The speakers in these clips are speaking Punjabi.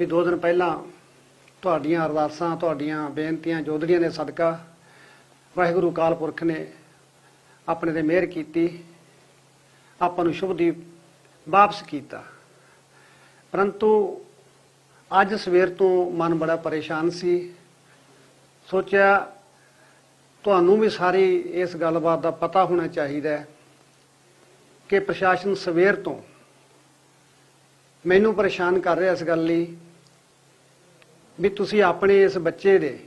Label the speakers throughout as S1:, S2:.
S1: ਵੀ ਦੋ ਦਿਨ ਪਹਿਲਾਂ ਤੁਹਾਡੀਆਂ ਅਰਦਾਸਾਂ, ਤੁਹਾਡੀਆਂ ਬੇਨਤੀਆਂ, ਜੋਧੜੀਆਂ ਦੇ ਸਦਕਾ ਵਾਹਿਗੁਰੂ ਅਕਾਲ ਪੁਰਖ ਨੇ ਆਪਣੇ ਤੇ ਮਿਹਰ ਕੀਤੀ, ਆਪਾਂ ਨੂੰ ਸ਼ੁਭਦੀਪ ਵਾਪਸ ਕੀਤਾ। ਪਰੰਤੂ ਅੱਜ ਸਵੇਰ ਤੋਂ ਮਨ ਬੜਾ ਪਰੇਸ਼ਾਨ ਸੀ। ਸੋਚਿਆ ਤੁਹਾਨੂੰ ਵੀ ਸਾਰੀ ਇਸ ਗੱਲਬਾਤ ਦਾ ਪਤਾ ਹੋਣਾ ਚਾਹੀਦਾ ਹੈ ਕਿ ਪ੍ਰਸ਼ਾਸਨ ਸਵੇਰ ਤੋਂ ਮੈਨੂੰ ਪਰੇਸ਼ਾਨ ਕਰ ਰਿਹਾ ਇਸ ਗੱਲ ਲਈ। ਵੀ ਤੁਸੀਂ ਆਪਣੇ ਇਸ ਬੱਚੇ ਦੇ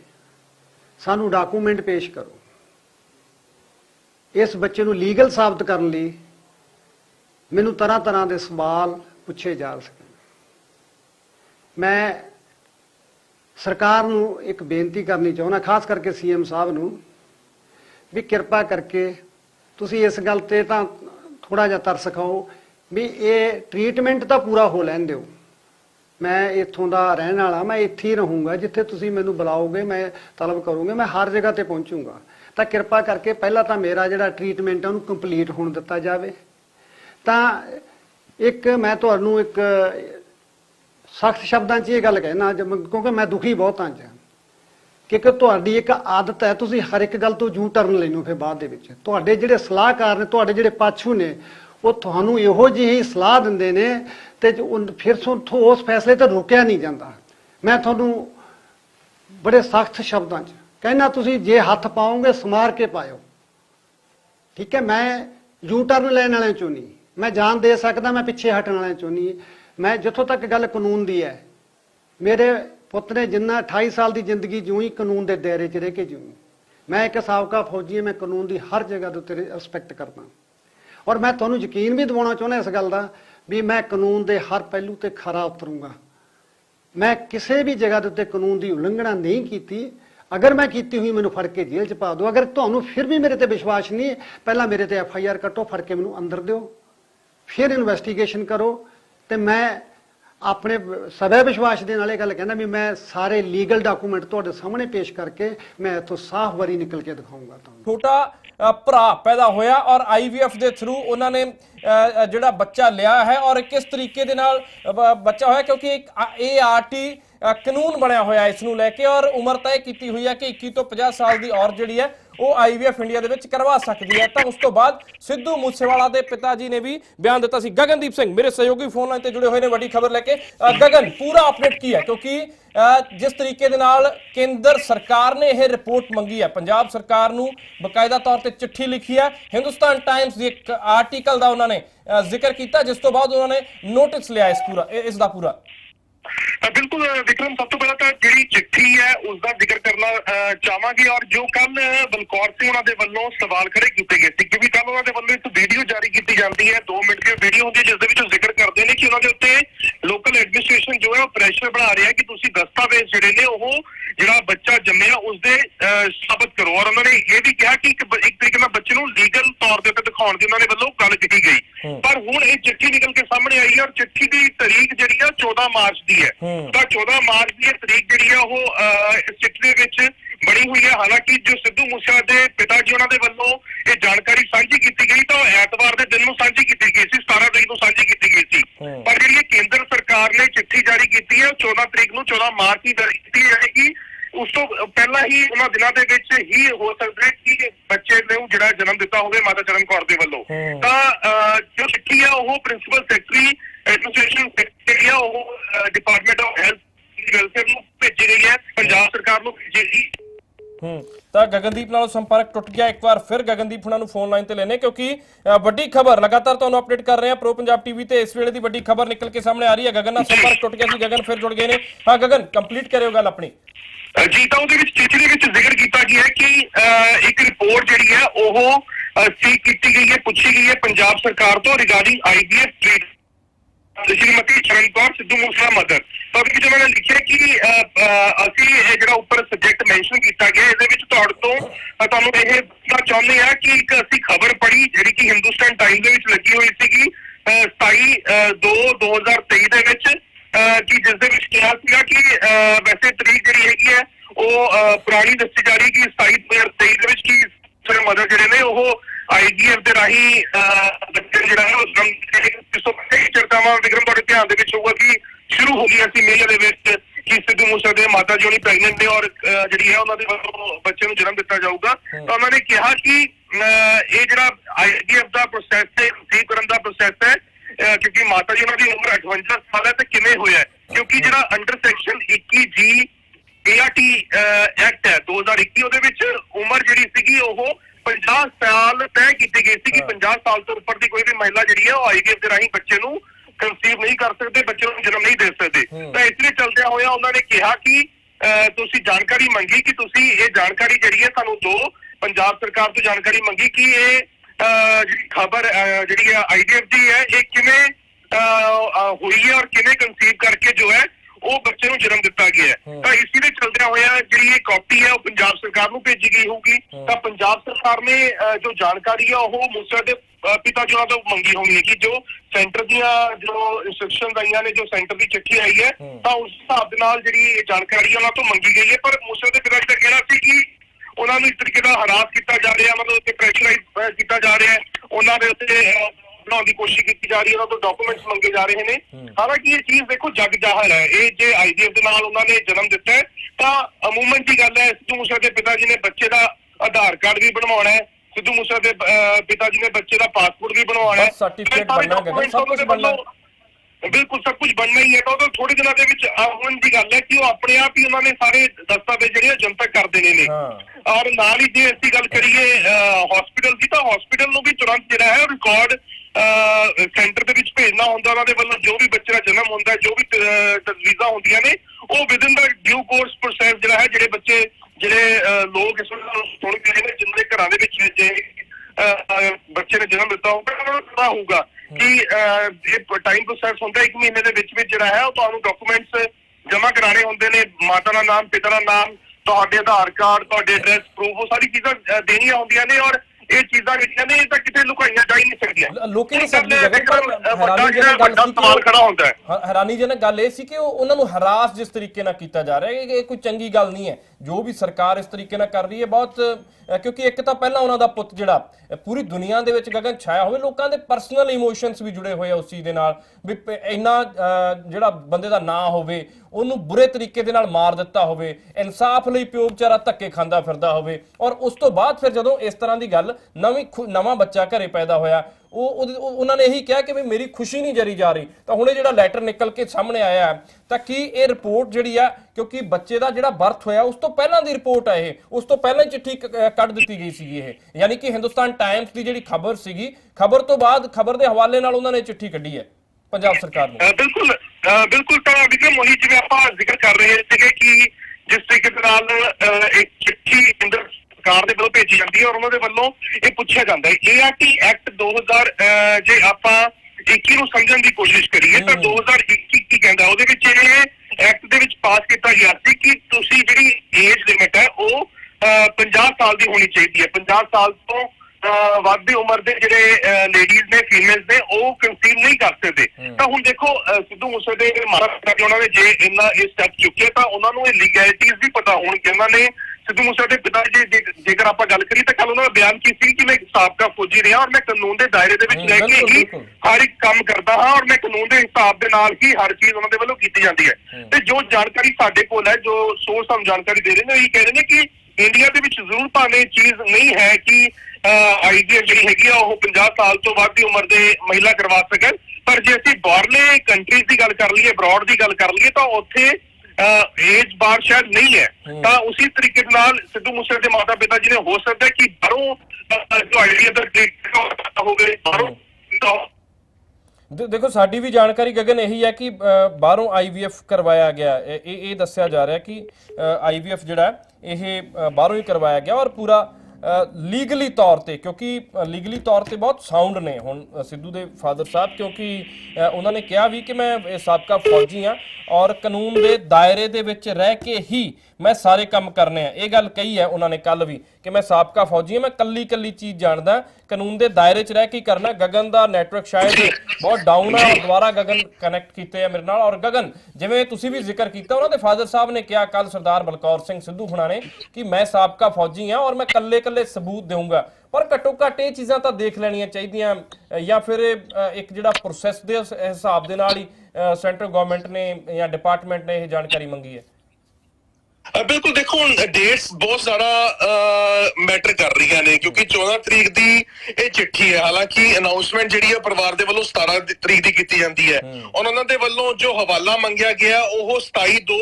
S1: ਸਾਨੂੰ ਡਾਕੂਮੈਂਟ ਪੇਸ਼ ਕਰੋ। ਇਸ ਬੱਚੇ ਨੂੰ ਲੀਗਲ ਸਾਬਤ ਕਰਨ ਲਈ ਮੈਨੂੰ ਤਰ੍ਹਾਂ ਤਰ੍ਹਾਂ ਦੇ ਸਵਾਲ ਪੁੱਛੇ ਜਾ ਸਕਣ ਮੈਂ ਸਰਕਾਰ ਨੂੰ ਇੱਕ ਬੇਨਤੀ ਕਰਨੀ ਚਾਹੁੰਦਾ, ਖਾਸ ਕਰਕੇ ਸੀਐਮ ਸਾਹਿਬ ਨੂੰ, ਵੀ ਕਿਰਪਾ ਕਰਕੇ ਤੁਸੀਂ ਇਸ ਗੱਲ ਤੇ ਤਾਂ ਥੋੜਾ ਜਿਹਾ ਤਰਸ ਖਾਓ ਵੀ ਇਹ ਟ੍ਰੀਟਮੈਂਟ ਤਾਂ ਪੂਰਾ ਹੋ ਲੈਣ ਦਿਓ। ਮੈਂ ਇੱਥੋਂ ਦਾ ਰਹਿਣ ਵਾਲਾ, ਮੈਂ ਇੱਥੇ ਹੀ ਰਹੂੰਗਾ, ਜਿੱਥੇ ਤੁਸੀਂ ਮੈਨੂੰ ਬੁਲਾਓਗੇ, ਮੈਂ ਤਲਬ ਕਰੂੰਗਾ, ਮੈਂ ਹਰ ਜਗ੍ਹਾ ਤੇ ਪਹੁੰਚੂੰਗਾ। ਤਾਂ ਕਿਰਪਾ ਕਰਕੇ ਪਹਿਲਾਂ ਤਾਂ ਮੇਰਾ ਜਿਹੜਾ ਟ੍ਰੀਟਮੈਂਟ ਹੈ ਉਹਨੂੰ ਕੰਪਲੀਟ ਹੋਣ ਦਿੱਤਾ ਜਾਵੇ। ਤਾਂ ਇੱਕ ਮੈਂ ਤੁਹਾਨੂੰ ਇੱਕ ਸਖਤ ਸ਼ਬਦਾਂ 'ਚ ਇਹ ਗੱਲ ਕਹਿਣਾ ਕਿਉਂਕਿ ਮੈਂ ਦੁਖੀ ਬਹੁਤ ਹਾਂ ਜੀ। ਕਿਉਂਕਿ ਤੁਹਾਡੀ ਇੱਕ ਆਦਤ ਹੈ, ਤੁਸੀਂ ਹਰ ਇੱਕ ਗੱਲ ਤੋਂ ਜੂ ਟਰਨ ਲੈਨੋ ਫਿਰ ਬਾਅਦ ਦੇ ਵਿੱਚ। ਤੁਹਾਡੇ ਜਿਹੜੇ ਸਲਾਹਕਾਰ ਨੇ, ਤੁਹਾਡੇ ਜਿਹੜੇ ਪਾਛੂ ਨੇ, ਉਹ ਤੁਹਾਨੂੰ ਇਹੋ ਜਿਹੀ ਸਲਾਹ ਦਿੰਦੇ ਨੇ ਤੇ ਜੋ ਉਨ- ਫਿਰ ਤੋਂ ਉਸ ਫੈਸਲੇ ਤੇ ਰੁਕਿਆ ਨਹੀਂ ਜਾਂਦਾ। ਮੈਂ ਤੁਹਾਨੂੰ ਬੜੇ ਸਖਤ ਸ਼ਬਦਾਂ 'ਚ ਕਹਿਣਾ ਤੁਸੀਂ ਜੇ ਹੱਥ ਪਾਓਗੇ, ਸਮਾਰ ਕੇ ਪਾਇਓ। ਠੀਕ ਹੈ, ਮੈਂ ਯੂ ਟਰਨ ਲੈਣ ਵਾਲਿਆਂ ਚੋਂ ਨਹੀਂ। ਮੈਂ ਜਾਨ ਦੇ ਸਕਦਾ, ਮੈਂ ਪਿੱਛੇ ਹਟਣ ਵਾਲਿਆਂ ਚੋਂ ਨਹੀਂ। ਮੈਂ ਜਿੱਥੋਂ ਤੱਕ ਗੱਲ ਕਾਨੂੰਨ ਦੀ ਹੈ, ਮੇਰੇ ਪੁੱਤ ਨੇ ਜਿੰਨਾ 28 ਸਾਲ ਦੀ ਜ਼ਿੰਦਗੀ ਜੂਈ ਕਾਨੂੰਨ ਦੇ ਦਾਇਰੇ 'ਚ ਰਹਿ ਕੇ ਜੂਈ ਮੈਂ ਇੱਕ ਸਾਬਕਾ ਫੌਜੀ ਹਾਂ, ਮੈਂ ਕਾਨੂੰਨ ਦੀ ਹਰ ਜਗ੍ਹਾ ਦੇ ਉੱਤੇ ਰਿਸਪੈਕਟ ਕਰਦਾ। ਔਰ ਮੈਂ ਤੁਹਾਨੂੰ ਯਕੀਨ ਵੀ ਦਿਵਾਉਣਾ ਚਾਹੁੰਦਾ ਇਸ ਗੱਲ ਦਾ ਵੀ ਮੈਂ ਕਾਨੂੰਨ ਦੇ ਹਰ ਪਹਿਲੂ ਤੇ ਖਰਾ ਉਤਰੂੰਗਾ। ਮੈਂ ਕਿਸੇ ਵੀ ਜਗ੍ਹਾ ਦੇ ਉੱਤੇ ਕਾਨੂੰਨ ਦੀ ਉਲੰਘਣਾ ਨਹੀਂ ਕੀਤੀ। ਅਗਰ ਮੈਂ ਕੀਤੀ ਹੋਈ ਮੈਨੂੰ ਫੜ ਕੇ ਜੇਲ੍ਹ 'ਚ ਪਾ ਦਿਓ। ਅਗਰ ਤੁਹਾਨੂੰ ਫਿਰ ਵੀ ਮੇਰੇ ਤੇ ਵਿਸ਼ਵਾਸ ਨਹੀਂ ਹੈ, ਪਹਿਲਾਂ ਮੇਰੇ ਤੇ ਐਫ ਆਈ ਆਰ ਕੱਟੋ ਫੜ ਕੇ ਮੈਨੂੰ ਅੰਦਰ ਦਿਓ। ਫਿਰ ਇਨਵੈਸਟੀਗੇਸ਼ਨ ਕਰੋ। ਤੇ ਮੈਂ ਆਪਣੇ ਸਵੈ ਵਿਸ਼ਵਾਸ ਦੇ ਨਾਲ ਇਹ ਗੱਲ ਕਹਿੰਦਾ ਵੀ ਮੈਂ ਸਾਰੇ ਲੀਗਲ ਡਾਕੂਮੈਂਟ ਤੁਹਾਡੇ ਸਾਹਮਣੇ ਪੇਸ਼ ਕਰਕੇ ਮੈਂ ਇੱਥੋਂ ਸਾਫ਼ ਵਰੀ ਨਿਕਲ ਕੇ ਦਿਖਾਊਂਗਾ ਤੁਹਾਨੂੰ।
S2: ਛੋਟਾ ਭਰਾ ਪੈਦਾ ਹੋਇਆ ਔਰ ਆਈਵੀਐਫ ਦੇ ਥਰੂ ਉਹਨਾਂ ਨੇ ਜਿਹੜਾ ਬੱਚਾ ਲਿਆ ਹੈ ਔਰ ਕਿਸ ਤਰੀਕੇ ਦੇ ਨਾਲ ਬੱਚਾ ਹੋਇਆ ਕਿਉਂਕਿ ਇੱਕ ਏਆਰਟੀ ਕਾਨੂੰਨ ਬਣਿਆ ਹੋਇਆ ਇਸ ਨੂੰ ਲੈ ਕੇ ਔਰ ਉਮਰ ਤੈਅ ਕੀਤੀ ਹੋਈ ਹੈ ਕਿ 21 ਤੋਂ 50 ਸਾਲ ਦੀ ਔਰਤ ਜਿਹੜੀ ਹੈ ਉਹ ਆਈਵੀਐਫ ਇੰਡੀਆ ਦੇ ਵਿੱਚ ਕਰਵਾ ਸਕਦੀ ਹੈ। ਤਾਂ ਉਸ ਤੋਂ ਬਾਅਦ ਸਿੱਧੂ ਮੂਸੇਵਾਲਾ ਦੇ ਪਿਤਾ ਜੀ ਨੇ ਵੀ ਬਿਆਨ ਦਿੱਤਾ ਸੀ। ਗਗਨਦੀਪ ਸਿੰਘ, ਮੇਰੇ ਸਹਿਯੋਗੀ ਫੋਨ ਲਾਈਨ ਤੇ ਜੁੜੇ ਹੋਏ ਨੇ, ਵੱਡੀ ਖਬਰ ਲੈ ਕੇ। ਗਗਨ, ਪੂਰਾ ਅਪਡੇਟ ਕੀ ਹੈ? ਕਿਉਂਕਿ ਜਿਸ ਤਰੀਕੇ ਦੇ ਨਾਲ ਕੇਂਦਰ ਸਰਕਾਰ ਨੇ ਇਹ ਰਿਪੋਰਟ ਮੰਗੀ ਹੈ, ਪੰਜਾਬ ਸਰਕਾਰ ਨੂੰ ਬਕਾਇਦਾ ਤੌਰ ਤੇ ਚਿੱਠੀ ਲਿਖੀ ਹੈ। ਹਿੰਦੁਸਤਾਨ ਟਾਈਮਸ ਦੀ ਇੱਕ ਆਰਟੀਕਲ ਦਾ ਉਹਨਾਂ ਨੇ ਜ਼ਿਕਰ ਕੀਤਾ, ਜਿਸ ਤੋਂ ਬਾਅਦ ਉਹਨਾਂ ਨੇ ਨੋਟਿਸ ਲਿਆ ਇਸ ਪੂਰਾ, ਇਹ- ਇਸ ਦਾ ਪੂਰਾ।
S3: ਅ, ਬਿਲਕੁਲ ਵਿਕਰਮ ਸਭ ਤੋਂ ਪਹਿਲਾਂ ਤਾਂ ਜਿਹੜੀ ਚਿੱਠੀ ਹੈ ਉਸ ਦਾ ਜ਼ਿਕਰ ਕਰਨਾ ਅ, ਚਾਹਾਂਗੇ ਔਰ ਜੋ ਕੱਲ ਬਲਕੌਰ ਸਿੰਘ ਉਹਨਾਂ ਦੇ ਵੱਲੋਂ ਸਵਾਲ ਖੜੇ ਕੀਤੇ ਗਏ ਸੀ ਕਿਉਂਕਿ ਕੱਲ ਉਹਨਾਂ ਦੇ ਵੱਲੋਂ ਇੱਕ ਵੀਡੀਓ ਜਾਰੀ ਕੀਤੀ ਜਾਂਦੀ ਹੈ 2 ਮਿੰਟ ਦੀ ਵੀਡੀਓ ਹੁੰਦੀ ਹੈ ਜਿਸ ਦੇ ਵਿੱਚ ਜ਼ਿਕਰ ਕਰਦੇ ਨੇ ਕਿ ਉਹਨਾਂ ਦੇ ਉੱਤੇ ਲੋਕਲ ਐਡਮਿਨਿਸਟ੍ਰੇਸ਼ਨ ਜੋ ਹੈ ਉਹ ਪ੍ਰੈਸ਼ਰ ਬਣਾ ਰਿਹਾ ਕਿ ਤੁਸੀਂ ਦਸਤਾਵੇਜ਼ ਜਿਹੜੇ ਨੇ ਉਹ ਜਿਹੜਾ ਬੱਚਾ ਜੰਮਿਆ ਉਸ ਦੇ ਸਾਬਤ ਕਰੋ ਔਰ ਉਹਨਾਂ ਨੇ ਇਹ ਵੀ ਕਿਹਾ ਕਿ ਇੱਕ ਤਰੀਕੇ ਨਾਲ ਬੱਚੇ ਨੂੰ ਲੀਗਲ ਤੌਰ ਦੇ ਉੱਤੇ ਦਿਖਾਉਣ ਦੀ ਉਹਨਾਂ ਨੇ ਵੱਲੋਂ ਗੱਲ ਕੀਤੀ ਗਈ। ਪਰ ਹੁਣ ਇਹ ਚਿੱਠੀ ਨਿਕਲ ਕੇ ਸਾਹਮਣੇ ਆਈ ਹੈ ਔਰ ਚਿੱਠੀ ਦੀ ਤਾਰੀਖ ਜਿਹੜੀ ਆ 14 ਮਾਰਚ ਦੀ ਹੈ। ਤਾਂ 14 ਮਾਰਚ ਦੀ ਤਰੀਕ ਜਿਹੜੀ ਆ ਉਹ ਇਸ ਚਿੱਠੀ ਦੇ ਵਿੱਚ ਬਣੀ ਹੋਈ ਹੈ ਹਾਲਾਂਕਿ ਜੋ ਸਿੱਧੂ ਮੂਸੇਵਾਲਾ ਦੇ ਪਿਤਾ ਜੀ ਉਹਨਾਂ ਦੇ ਵੱਲੋਂ ਇਹ ਜਾਣਕਾਰੀ ਸਾਂਝੀ ਕੀਤੀ ਗਈ ਤਾਂ ਉਹ ਐਤਵਾਰ ਦੇ ਦਿਨ ਨੂੰ ਸਾਂਝੀ ਕੀਤੀ ਗਈ ਸੀ 17 ਤਰੀਕ ਨੂੰ ਸਾਂਝੀ ਕੀਤੀ ਗਈ ਸੀ
S2: ਹੂੰ।
S3: ਪਰ ਜਿਹੜੀ ਇਹ ਕੇਂਦਰ ਸਰਕਾਰ ਨੇ ਚਿੱਠੀ ਜਾਰੀ ਕੀਤੀ ਹੈ ਉਹ 14 ਤਰੀਕ ਨੂੰ 14 ਮਾਰਚ ਦੀ ਜਾਰੀ ਕੀਤੀ ਜਾਏਗੀ। ਉਸ ਤੋਂ ਪਹਿਲਾਂ ਹੀ ਉਹਨਾਂ ਦਿਨਾਂ ਦੇ ਵਿੱਚ ਹੀ ਹੋ ਸਕਦਾ ਹੈ ਕਿ ਬੱਚੇ ਨੂੰ ਜਿਹੜਾ ਜਨਮ ਦਿੱਤਾ ਹੋਵੇ ਮਾਤਾ ਚਰਨ ਕੌਰ ਦੇ ਵੱਲੋਂ। ਤਾਂ ਜੋ ਚਿੱਠੀ ਆ ਉਹ ਪ੍ਰਿੰਸੀਪਲ ਸੈਕਟਰੀ ਐਡਮਿਨਿਸਟ੍ਰੇਸ਼ਨ ਸੈਕਟਰੀ ਆ ਉਹ ਡਿਪਾਰਟਮੈਂਟ ਆਫ ਹੈਲਥ ਵੈਲਫੇਅਰ ਨੂੰ ਭੇਜੀ ਗਈ ਹੈ ਪੰਜਾਬ ਸਰਕਾਰ ਨੂੰ ਭੇਜੀ ਗਈ।
S2: ਹੂੰ, ਤਾਂ ਗਗਨਦੀਪ ਨਾਲ ਸੰਪਰਕ ਟੁੱਟ ਗਿਆ। ਇੱਕ ਵਾਰ ਫਿਰ ਗਗਨਦੀਪ ਹੁਣਾਂ ਨੂੰ ਫੋਨ ਲਾਈਨ ਤੇ ਲੈਣੇ ਕਿਉਂਕਿ ਵੱਡੀ ਖਬਰ ਲਗਾਤਾਰ ਤੁਹਾਨੂੰ ਅਪਡੇਟ ਕਰ ਰਹੇ ਹਾਂ। ਪ੍ਰੋ ਪੰਜਾਬ ਟੀਵੀ ਤੇ ਇਸ ਵੇਲੇ ਦੀ ਵੱਡੀ ਖਬਰ ਨਿਕਲ ਕੇ ਸਾਹਮਣੇ ਆ ਰਹੀ ਹੈ। ਗਗਨ ਨਾਲ ਸੰਪਰਕ ਟੁੱਟ ਗਿਆ ਸੀ, ਗਗਨ ਫਿਰ ਜੁੜ ਗਏ ਨੇ। ਹਾਂ, ਗਗਨ ਕੰਪਲੀਟ ਕਰਿਓ ਗੱਲ ਆਪਣੀ।
S3: ਜੀ, ਤਾਂ ਉਹਦੇ ਵਿੱਚ ਚਿੱਠੀ ਦੇ ਵਿੱਚ ਜ਼ਿਕਰ ਕੀਤਾ ਗਿਆ ਹੈ ਕਿ ਇੱਕ ਰਿਪੋਰਟ ਜਿਹੜੀ ਹੈ, ਉਹ ਸੀਕ ਕੀਤੀ ਗਈ ਹੈ, ਪੁੱਛੀ ਗਈ ਹੈ ਪੰਜਾਬ ਸਰਕਾਰ ਤੋਂ regarding ਆਈਡੀਐਸ treat Shrimati Charan Kaur Sidhu Moosewala mother. ਤਾਂ ਵਿੱਚ ਉਹਨਾਂ ਲਿਖਿਆ ਕਿ ਅਸੀਂ ਇਹ ਜਿਹੜਾ ਉੱਪਰ ਸਬਜੈਕਟ ਮੈਂਸ਼ਨ ਕੀਤਾ ਗਿਆ ਇਹਦੇ ਵਿੱਚ ਤੁਹਾਡੇ ਤੋਂ ਤੁਹਾਨੂੰ ਇਹ ਦੱਸਣਾ ਚਾਹੁੰਦੇ ਆ ਕਿ ਇੱਕ ਅਸੀਂ ਖਬਰ ਪੜ੍ਹੀ ਜਿਹੜੀ ਕਿ ਹਿੰਦੁਸਤਾਨ ਟਾਈਮ ਦੇ ਵਿੱਚ ਲੱਗੀ ਹੋਈ ਸੀਗੀ ਅਹ, 27 ਅਹ, 2 2023 ਦੇ ਵਿੱਚ ਕਿ ਜਿਸ ਦੇ ਵਿੱਚ ਕਿਹਾ ਸੀਗਾ ਕਿ ਅਹ, ਵੈਸੇ ਤਰੀਕ ਜਿਹੜੀ ਹੈਗੀ ਹੈ ਉਹ ਅਹ, ਪੁਰਾਣੀ ਦੱਸੀ ਜਾ ਰਹੀ ਕਿ 27 2023 ਦੇ ਵਿੱਚ ਕਿ ਸਾਰੇ ਮਦਰ ਜਿਹੜੇ ਨੇ ਉਹ ਆਈਜੀਐਫ ਦੇ ਰਾਹੀਂ ਬੱਚੇ ਜਿਹੜਾ ਹੈ ਇਸ ਤੋਂ ਚਰਚਾਵਾਂ ਵਿਕਰਮ ਤੁਹਾਡੇ ਧਿਆਨ ਦੇ ਵਿੱਚ ਹੋਊਗਾ ਕਿ ਸ਼ੁਰੂ ਹੋ ਗਈਆਂ ਸੀ ਮੇਲੇ ਦੇ ਵਿੱਚ ਕਿ ਸਿੱਧੂ ਮੂਸੇ ਦੇ ਮਾਤਾ ਜੀ ਹੋਣੀ ਪ੍ਰੈਗਨੈਂਟ ਨੇ ਔਰ ਜਿਹੜੀ ਹੈ ਉਹਨਾਂ ਦੇ ਬੱਚੇ ਨੂੰ ਜਨਮ ਦਿੱਤਾ ਜਾਊਗਾ। ਤਾਂ ਉਹਨਾਂ ਨੇ ਕਿਹਾ ਕਿ ਇਹ ਜਿਹੜਾ ਆਈਜੀਐਫ ਦਾ ਪ੍ਰੋਸੈਸ ਹੈ ਠੀਕ ਕਰਨ ਦਾ ਪ੍ਰੋਸੈਸ ਹੈ ਕਿਉਂਕਿ ਮਾਤਾ ਜੀ ਉਹਨਾਂ ਦੀ ਉਮਰ 58 ਸਾਲ ਹੈ ਤੇ ਕਿਵੇਂ ਹੋਇਆ ਹੈ? ਕਿਉਂਕਿ ਜਿਹੜਾ ਅੰਡਰ ਸੈਕਸ਼ਨ 21 ਜੀ ਏਆਰਟੀ ਐਕਟ ਹੈ 2021 ਉਹਦੇ ਵਿੱਚ ਉਮਰ ਜਿਹੜੀ ਸੀਗੀ ਉਹ 50 ਸਾਲ ਤੈਅ ਕੀਤੀ ਗਈ ਸੀ ਕਿ 50 ਸਾਲ ਤੋਂ ਉੱਪਰ ਦੀ ਕੋਈ ਵੀ ਮਹਿਲਾ ਜਿਹੜੀ ਹੈ ਉਹ ਆਈਵੀਐਫ ਦੇ ਰਾਹੀਂ ਬੱਚੇ ਨੂੰ ਕਨਸੀਵ ਨਹੀਂ ਕਰ ਸਕਦੇ ਬੱਚੇ ਨੂੰ ਜਨਮ ਨਹੀਂ ਦੇ ਸਕਦੇ। ਤਾਂ ਇਸ ਲਈ ਚੱਲਦਿਆਂ ਹੋਇਆ ਉਹਨਾਂ ਨੇ ਕਿਹਾ ਕਿ ਤੁਸੀਂ ਜਾਣਕਾਰੀ ਮੰਗੀ ਕਿ ਤੁਸੀਂ ਇਹ ਜਾਣਕਾਰੀ ਜਿਹੜੀ ਹੈ ਸਾਨੂੰ ਦਿਓ ਪੰਜਾਬ ਸਰਕਾਰ ਤੋਂ ਜਾਣਕਾਰੀ ਮੰਗੀ ਕਿ ਇਹ ਜਿਹੜੀ ਖਬਰ ਜਿਹੜੀ ਹੈ ਆਈਡੀਐਫ ਦੀ ਹੈ ਇਹ ਕਿਵੇਂ ਹੋਈ ਹੈ ਔਰ ਕਿਵੇਂ ਕਨਸੀਵ ਕਰਕੇ ਜੋ ਹੈ ਉਹ ਬੱਚੇ ਨੂੰ ਜਨਮ ਦਿੱਤਾ ਗਿਆ ਹੈ। ਤਾਂ ਇਸੇ ਦੇ ਚਲਦਿਆਂ ਹੋਇਆ ਜਿਹੜੀ ਇਹ ਕਾਪੀ ਹੈ ਉਹ ਪੰਜਾਬ ਸਰਕਾਰ ਨੂੰ ਭੇਜੀ ਗਈ ਹੋਊਗੀ। ਤਾਂ ਪੰਜਾਬ ਸਰਕਾਰ ਨੇ ਅਹ, ਜੋ ਜਾਣਕਾਰੀ ਹੈ ਉਹ ਮੂਸਾ ਦੇ ਅਹ, ਪਿਤਾ ਜੀ ਉਹਨਾਂ ਤੋਂ ਮੰਗੀ ਹੋਣੀ ਹੈ ਕਿ ਜੋ ਸੈਂਟਰ ਦੀਆਂ ਜੋ ਇਨਸਟਰਕਸ਼ਨ ਆਈਆਂ ਨੇ ਜੋ ਸੈਂਟਰ ਦੀ ਚਿੱਠੀ ਆਈ ਹੈ ਤਾਂ ਉਸ ਹਿਸਾਬ ਦੇ ਨਾਲ ਜਿਹੜੀ ਇਹ ਜਾਣਕਾਰੀ ਹੈ ਉਹਨਾਂ ਤੋਂ ਮੰਗੀ ਗਈ ਹੈ। ਪਰ ਮੂਸਾ ਦੇ ਪਿਤਾ ਜੀ ਦਾ ਕਹਿਣਾ ਸੀ ਕਿ ਉਹਨਾਂ ਨੂੰ ਇਸ ਤਰੀਕੇ ਦਾ ਹਰਾਸ ਕੀਤਾ ਜਾ ਰਿਹਾ ਮਤਲਬ ਉੱਤੇ ਪ੍ਰੈਸ਼ਰਾਈਜ਼ ਕੀਤਾ ਜਾ ਰਿਹਾ ਹੈ। ਉਹਨਾਂ ਦੇ ਉੱਤੇ ਅਹ, ਬਣਾਉਣ ਦੀ ਕੋਸ਼ਿਸ਼ ਕੀਤੀ ਜਾ ਰਹੀ ਹੈ ਉਹਨਾਂ ਤੋਂ ਡਾਕੂਮੈਂਟਸ ਮੰਗੇ ਜਾ ਰਹੇ ਨੇ। ਹਾਲਾਂਕਿ ਇਹ ਚੀਜ਼ ਦੇਖੋ ਜਗ ਜਾਹਰ ਹੈ। ਇਹ ਜੇ ਆਈਡੀਐਫ ਦੇ ਨਾਲ ਉਹਨਾਂ ਨੇ ਜਨਮ ਦਿੱਤਾ ਹੈ ਤਾਂ ਅਮੂਮਨ ਦੀ ਗੱਲ ਹੈ ਸਿੱਧੂ ਮੂਸੇ ਦੇ ਪਿਤਾ ਜੀ ਨੇ ਬੱਚੇ ਦਾ ਆਧਾਰ ਕਾਰਡ ਵੀ ਬਣਵਾਉਣਾ ਹੈ ਸਿੱਧੂ ਮੂਸੇ ਦੇ ਪਿਤਾ ਜੀ ਨੇ ਬੱਚੇ ਦਾ ਪਾਸਪੋਰਟ ਵੀ ਬਣਵਾਉਣਾ ਹੈ।
S2: Birth certificate
S3: ਇਹ ਸਾਰੇ
S2: ਬਣਨਾ
S3: documents
S2: ਸਭ
S3: ਦੇ ਵੱਲੋਂ ਬਿਲਕੁਲ ਸਭ ਕੁਝ ਬਣਨਾ ਹੀ ਹੈ। ਤਾਂ ਉਹ ਥੋੜੇ ਦਿਨਾਂ ਦੇ ਵਿੱਚ ਆਉਣ ਦੀ ਗੱਲ ਹੈ ਕਿ ਉਹ ਆਪਣੇ ਆਪ ਹੀ ਉਹਨਾਂ ਨੇ ਸਾਰੇ ਦਸਤਾਵੇਜ਼ ਜਿਹੜੇ ਜਨਤਕ ਕਰ ਦੇਣੇ ਨੇ।
S2: ਹਾਂ।
S3: ਔਰ ਨਾਲ ਹੀ ਜੇ ਅਸੀਂ ਗੱਲ ਕਰੀਏ ਹਸਪੀਟਲ ਦੀ ਤਾਂ ਹਸਪੀਟਲ ਨੂੰ ਵੀ ਤੁਰੰਤ ਜਿਹੜਾ ਹੈ ਰਿਕਾਰਡ ਸੈਂਟਰ ਦੇ ਵਿੱਚ ਭੇਜਣਾ ਹੁੰਦਾ ਉਹਨਾਂ ਦੇ ਵੱਲੋਂ ਜੋ ਵੀ ਬੱਚੇ ਦਾ ਜਨਮ ਹੁੰਦਾ ਜੋ ਵੀ ਤਜਵੀਜ਼ਾਂ ਹੁੰਦੀਆਂ ਨੇ ਉਹ within the due course process ਜਿਹੜਾ ਹੈ ਜਿਹੜੇ ਬੱਚੇ ਜਿਹੜੇ ਅਹ, ਲੋਕ ਇਸ ਨੂੰ ਸੁਣ ਕੇ ਨੇ ਜਿਨ੍ਹਾਂ ਦੇ ਘਰਾਂ ਦੇ ਵਿੱਚ ਜੇ ਬੱਚੇ ਨੇ ਜਨਮ ਦਿੱਤਾ ਹੋਊਗਾ ਉਹਨਾਂ ਨੂੰ ਪਤਾ ਹੋਊਗਾ ਕਿ ਅਹ, ਇਹ ਟਾਈਮ ਪ੍ਰੋਸੈਸ ਹੁੰਦਾ ਇੱਕ ਮਹੀਨੇ ਦੇ ਵਿੱਚ ਵਿੱਚ ਜਿਹੜਾ ਹੈ ਉਹ ਤੁਹਾਨੂੰ ਡਾਕੂਮੈਂਟਸ ਜਮ੍ਹਾਂ ਕਰਾਣੇ ਹੁੰਦੇ ਨੇ ਮਾਤਾ ਦਾ ਨਾਮ ਪਿਤਾ ਦਾ ਨਾਮ ਤੁਹਾਡੇ ਆਧਾਰ ਕਾਰਡ ਤੁਹਾਡੇ ਐਡਰੈਸ ਪ੍ਰੂਫ ਉਹ ਸਾਰੀ ਚੀਜ਼ਾਂ ਦੇਣੀਆਂ ਹੁੰਦੀਆਂ ਨੇ ਔਰ ਇਹ ਚੀਜ਼ਾਂ ਜਿਹੜੀਆਂ ਨੇ ਇਹ ਤਾਂ ਕਿਤੇ ਲੁਕਾਈਆਂ ਜਾ ਹੀ ਨਹੀਂ ਸਕਦੀਆਂ।
S2: ਲੁਕ ਹੀ। ਨਹੀਂ
S3: ਇਹ ਗੱਲ
S2: ਸਕਦੀ ਜਗਤ ਪਰ
S3: ਅਹ, ਵੱਡਾ ਸਵਾਲ ਖੜਾ ਹੁੰਦਾ ਹੈ।
S2: ਹੈਰਾਨੀਜਨਕ ਗੱਲ ਇਹ ਸੀ ਕਿ ਉਹ ਉਹਨਾਂ ਨੂੰ ਹਰਾਸ ਜਿਸ ਤਰੀਕੇ ਨਾਲ ਕੀਤਾ ਜਾ ਰਿਹਾ ਹੈ ਇਹ ਕੋਈ ਚੰਗੀ ਗੱਲ ਨਹੀਂ ਹੈ। ਜੋ ਵੀ ਸਰਕਾਰ ਇਸ ਤਰੀਕੇ ਨਾਲ ਕਰ ਰਹੀ ਹੈ, ਬਹੁਤ ਕਿਉਂਕਿ ਇੱਕ ਤਾਂ ਪਹਿਲਾਂ ਉਹਨਾਂ ਦਾ ਪੁੱਤ ਜਿਹੜਾ ਪੂਰੀ ਦੁਨੀਆ ਦੇ ਵਿੱਚ ਗਗਨ ਛਾਇਆ ਹੋਵੇ, ਲੋਕਾਂ ਦੇ ਪਰਸਨਲ ਇਮੋਸ਼ਨਸ ਵੀ ਜੁੜੇ ਹੋਏ ਆ ਉਸ ਚੀਜ਼ ਦੇ ਨਾਲ, ਵੀ ਇੰਨਾ ਜਿਹੜਾ ਬੰਦੇ ਦਾ ਨਾਂ ਹੋਵੇ, ਉਹਨੂੰ ਬੁਰੇ ਤਰੀਕੇ ਦੇ ਨਾਲ ਮਾਰ ਦਿੱਤਾ ਹੋਵੇ, ਇਨਸਾਫ ਲਈ ਪਿਓ ਵਿਚਾਰਾ ਧੱਕੇ ਖਾਂਦਾ ਫਿਰਦਾ ਹੋਵੇ, ਔਰ ਉਸ ਤੋਂ ਬਾਅਦ ਫਿਰ ਜਦੋਂ ਇਸ ਤਰ੍ਹਾਂ ਦੀ ਗੱਲ ਨਵੀਂ ਖੁ- ਨਵਾਂ ਬੱਚਾ ਘਰੇ ਪੈਦਾ ਹੋਇਆ ਉਹ ਉਹਨਾਂ ਨੇ ਇਹੀ ਕਿਹਾ ਕਿ ਵੀ ਮੇਰੀ ਖੁਸ਼ੀ ਨਹੀਂ ਜਰੀ ਜਾ ਰਹੀ। ਤਾਂ ਹੁਣ ਇਹ ਜਿਹੜਾ ਲੈਟਰ ਨਿਕਲ ਕੇ ਸਾਹਮਣੇ ਆਇਆ ਤਾਂ ਕੀ ਇਹ ਰਿਪੋਰਟ ਜਿਹੜੀ ਆ, ਕਿਉਂਕਿ ਬੱਚੇ ਦਾ ਜਿਹੜਾ ਬਰਥ ਹੋਇਆ, ਉਸ ਤੋਂ ਪਹਿਲਾਂ ਦੀ ਰਿਪੋਰਟ ਹੈ ਇਹ। ਉਸ ਤੋਂ ਪਹਿਲਾਂ ਚਿੱਠੀ ਕੱਢ ਦਿੱਤੀ ਗਈ ਸੀਗੀ ਇਹ। ਯਾਨੀ ਕਿ ਹਿੰਦੁਸਤਾਨ ਟਾਈਮਸ ਦੀ ਜਿਹੜੀ ਖਬਰ ਸੀਗੀ, ਖਬਰ ਤੋਂ ਬਾਅਦ ਖਬਰ ਦੇ ਹਵਾਲੇ ਨਾਲ ਉਹਨਾਂ ਨੇ ਚਿੱਠੀ ਕੱਢੀ ਹੈ, ਪੰਜਾਬ ਸਰਕਾਰ ਨੂੰ।
S3: ਬਿਲਕੁਲ ਬਿਲਕੁਲ ਤਾਂ ਵਿਕਰਮ, ਉਹੀ ਜਿਵੇਂ ਆਪਾਂ ਜ਼ਿਕਰ ਕਰ ਰਹੇ ਸੀਗੇ ਕਿ ਜਿਸ ਤਰੀਕੇ ਦੇ ਨਾਲ ਇੱਕ ਚਿੱਠੀ ਕੇਂਦਰ ਸਰਕਾਰ ਦੇ ਵੱਲੋਂ ਭੇਜੀ ਜਾਂਦੀ ਹੈ ਔਰ ਉਹਨਾਂ ਦੇ ਵੱਲੋਂ ਇਹ ਪੁੱਛਿਆ ਜਾਂਦਾ ਹੈ। ਏਆਰਟੀ ਐਕਟ 2000 ਅਹ, ਜੇ ਆਪਾਂ 21 ਨੂੰ ਸਮਝਣ ਦੀ ਕੋਸ਼ਿਸ਼ ਕਰੀਏ ਤਾਂ 2021 ਕੀ ਕਹਿੰਦਾ ਉਹਦੇ ਵਿੱਚ ਇਹ ਐਕਟ ਦੇ ਵਿੱਚ ਪਾਸ ਕੀਤਾ ਗਿਆ ਸੀ ਕਿ ਤੁਸੀਂ ਜਿਹੜੀ ਏਜ ਲਿਮਿਟ ਹੈ ਉਹ ਅਹ, 50 ਸਾਲ ਦੀ ਹੋਣੀ ਚਾਹੀਦੀ ਹੈ। 50 ਸਾਲ ਤੋਂ ਵੱਧ ਦੀ ਉਮਰ ਦੇ ਜਿਹੜੇ ਲੇਡੀਜ਼ ਨੇ ਫੀਮੇਲਸ ਨੇ ਉਹ ਕਨਸੀਵ ਨਹੀਂ ਕਰ ਸਕਦੇ। ਤਾਂ ਹੁਣ ਦੇਖੋ ਸਿੱਧੂ ਮੂਸੇ ਦੇ ਮਾਤਾ ਪਿਤਾ ਉਹਨਾਂ ਨੇ ਜੇ ਇੰਨਾ ਇਹ ਸਟੈਪ ਚੁੱਕਿਆ ਤਾਂ ਉਹਨਾਂ ਨੂੰ ਇਹ ਲੀਗੈਲਿਟੀਜ਼ ਵੀ ਪਤਾ ਹੋਣ ਕਿ ਉਹਨਾਂ ਨੇ ਸਿੱਧੂ ਮੂਸੇ ਦੇ ਪਿਤਾ ਜੀ ਜੇਕਰ ਆਪਾਂ ਗੱਲ ਕਰੀਏ ਤਾਂ ਕੱਲ ਉਹਨਾਂ ਦਾ ਬਿਆਨ ਕੀ ਸੀ ਕਿ ਮੈਂ ਸਾਬਕਾ ਫੌਜੀ ਰਿਹਾ ਔਰ ਮੈਂ ਕਾਨੂੰਨ ਦੇ ਦਾਇਰੇ ਦੇ ਵਿੱਚ ਰਹਿ ਕੇ ਹੀ। ਹਰ ਇੱਕ ਕੰਮ ਕਰਦਾ ਹਾਂ ਔਰ ਮੈਂ ਕਾਨੂੰਨ ਦੇ ਹਿਸਾਬ ਦੇ ਨਾਲ ਹੀ ਹਰ ਚੀਜ਼ ਉਹਨਾਂ ਦੇ ਵੱਲੋਂ ਕੀਤੀ ਜਾਂਦੀ ਹੈ। ਤੇ ਜੋ ਜਾਣਕਾਰੀ ਸਾਡੇ ਕੋਲ ਹੈ ਜੋ ਸੋਰਸ ਸਾਨੂੰ ਜਾਣਕਾਰੀ ਦੇ ਰਹੇ ਨੇ ਉਹ ਇਹ ਕਹਿ ਰਹੇ ਨੇ ਕਿ ਇੰਡੀਆ ਦੇ ਵਿੱਚ ਜ਼ਰੂਰ ਭਾਵੇਂ ਚੀਜ਼ ਨਹੀਂ ਹੈ ਕਿ ਆਈਡੀਐਫ ਜਿਹੜੀ ਹੈਗੀ ਆ ਉਹ 50 ਸਾਲ ਤੋਂ ਵੱਧ ਦੀ ਉਮਰ ਦੇ ਮਹਿਲਾ ਕਰਵਾ ਸਕਣ। ਪਰ ਜੇ ਅਸੀਂ ਬਾਹਰਲੇ ਕੰਟਰੀਜ਼ ਦੀ ਗੱਲ ਕਰ ਲਈਏ ਅਬਰੋਡ ਦੀ ਗੱਲ ਕਰ ਲਈਏ ਤਾਂ ਉੱਥੇ ਏਜ ਬਾਰ ਸ਼ਾਇਦ ਨਹੀਂ ਹੈ। ਤਾਂ ਉਸੇ ਤਰੀਕੇ ਨਾਲ ਸਿੱਧੂ ਮੂਸੇ ਦੇ ਮਾਤਾ ਪਿਤਾ ਜੀ ਨੇ ਹੋ ਸਕਦਾ ਹੈ ਕਿ ਬਾਹਰੋਂ ਜੋ ਆਈਡੀਐਫ ਦਾ ਟ੍ਰੀਟਮੈਂਟ ਹੋਵੇ ਬਾਹਰੋਂ
S2: ਦੇਖੋ ਸਾਡੀ ਵੀ ਜਾਣਕਾਰੀ ਗਗਨ ਇਹੀ ਹੈ ਕਿ ਬਾਹਰੋਂ ਆਈਵੀਐਫ ਕਰਵਾਇਆ ਗਿਆ। ਇਹ ਇਹ ਦੱਸਿਆ ਜਾ ਰਿਹਾ ਕਿ ਆਈਵੀਐਫ ਜਿਹੜਾ ਹੈ, ਇਹ ਬਾਹਰੋਂ ਹੀ ਕਰਵਾਇਆ ਗਿਆ ਔਰ ਪੂਰਾ ਲੀਗਲੀ ਤੌਰ ਤੇ, ਕਿਉਂਕਿ ਲੀਗਲੀ ਤੌਰ ਤੇ ਬਹੁਤ ਸਾਊਂਡ ਨੇ ਹੁਣ ਸਿੱਧੂ ਦੇ ਫਾਦਰ ਸਾਹਿਬ, ਕਿਉਂਕਿ ਉਹਨਾਂ ਨੇ ਕਿਹਾ ਵੀ ਕਿ ਮੈਂ ਸਾਬਕਾ ਫੌਜੀ ਆ ਔਰ ਕਾਨੂੰਨ ਦੇ ਦਾਇਰੇ ਦੇ ਵਿੱਚ ਰਹਿ ਕੇ ਹੀ ਮੈਂ ਸਾਰੇ ਕੰਮ ਕਰਨੇ ਆ। ਇਹ ਗੱਲ ਕਹੀ ਹੈ ਉਹਨਾਂ ਨੇ ਕੱਲ ਵੀ ਕਿ ਮੈਂ ਸਾਬਕਾ ਫੌਜੀ ਹਾਂ, ਮੈਂ ਕੱਲੀ ਕੱਲੀ ਚੀਜ਼ ਜਾਣਦਾ, ਕਾਨੂੰਨ ਦੇ ਦਾਇਰੇ 'ਚ ਰਹਿ ਕੇ ਕਰਨਾ। ਗਗਨ ਦਾ ਨੈਟਵਰਕ ਸ਼ਾਇਦ ਬਹੁਤ ਡਾਊਨ ਆ ਔਰ ਦੁਬਾਰਾ ਗਗਨ ਕਨੈਕਟ ਕੀਤੇ ਆ ਮੇਰੇ ਨਾਲ ਔਰ ਗਗਨ, ਜਿਵੇਂ ਤੁਸੀਂ ਵੀ ਜ਼ਿਕਰ ਕੀਤਾ, ਉਹਨਾਂ ਦੇ ਫਾਦਰ ਸਾਹਿਬ ਨੇ ਕਿਹਾ ਕੱਲ ਸਰਦਾਰ ਬਲਕੌਰ ਸਿੰਘ ਸਿੱਧੂ ਹੁਣਾਂ ਨੇ ਕਿ ਮੈਂ ਸਾਬਕਾ ਫੌਜੀ ਹਾਂ ਔਰ ਮੈਂ ਕੱਲੇ ਕੱਲੇ ਸਬੂਤ ਦੇਵਾਂਗਾ ਪਰ ਘੱਟੋ ਘੱਟ ਇਹ ਚੀਜ਼ਾਂ ਤਾਂ ਦੇਖ ਲੈਣੀਆਂ ਚਾਹੀਦੀਆਂ। ਜਾਂ ਫਿਰ ਇੱਕ ਜਿਹੜਾ ਪ੍ਰੋਸੈਸ ਦੇ ਹਿਸਾਬ ਦੇ ਨਾਲ ਹੀ ਸੈਂਟਰ ਗਵਰਨਮੈਂਟ ਨੇ ਜਾਂ ਡਿਪਾਰਟਮੈਂਟ ਨੇ ਇਹ ਜਾਣਕਾਰੀ ਮੰਗੀ ਹੈ।
S3: ਬਿਲਕੁਲ ਦੇਖੋ ਡੇਟਸ ਬਹੁਤ ਜ਼ਿਆਦਾ ਮੈਟਰ ਕਰ ਰਹੀਆਂ ਨੇ। ਕਿਉਂਕਿ 14 ਤਰੀਕ ਦੀ ਇਹ ਚਿੱਠੀ ਹੈ। ਹਾਲਾਂਕਿ ਅਨਾਉਂਸਮੈਂਟ ਜਿਹੜੀ ਹੈ ਪਰਿਵਾਰ ਦੇ ਵੱਲੋਂ 17 ਦੀ- ਤਰੀਕ ਦੀ ਕੀਤੀ ਜਾਂਦੀ ਹੈ। ਔਰ ਉਹਨਾਂ ਦੇ ਵੱਲੋਂ ਜੋ ਹਵਾਲਾ ਮੰਗਿਆ ਗਿਆ ਉਹ 27 2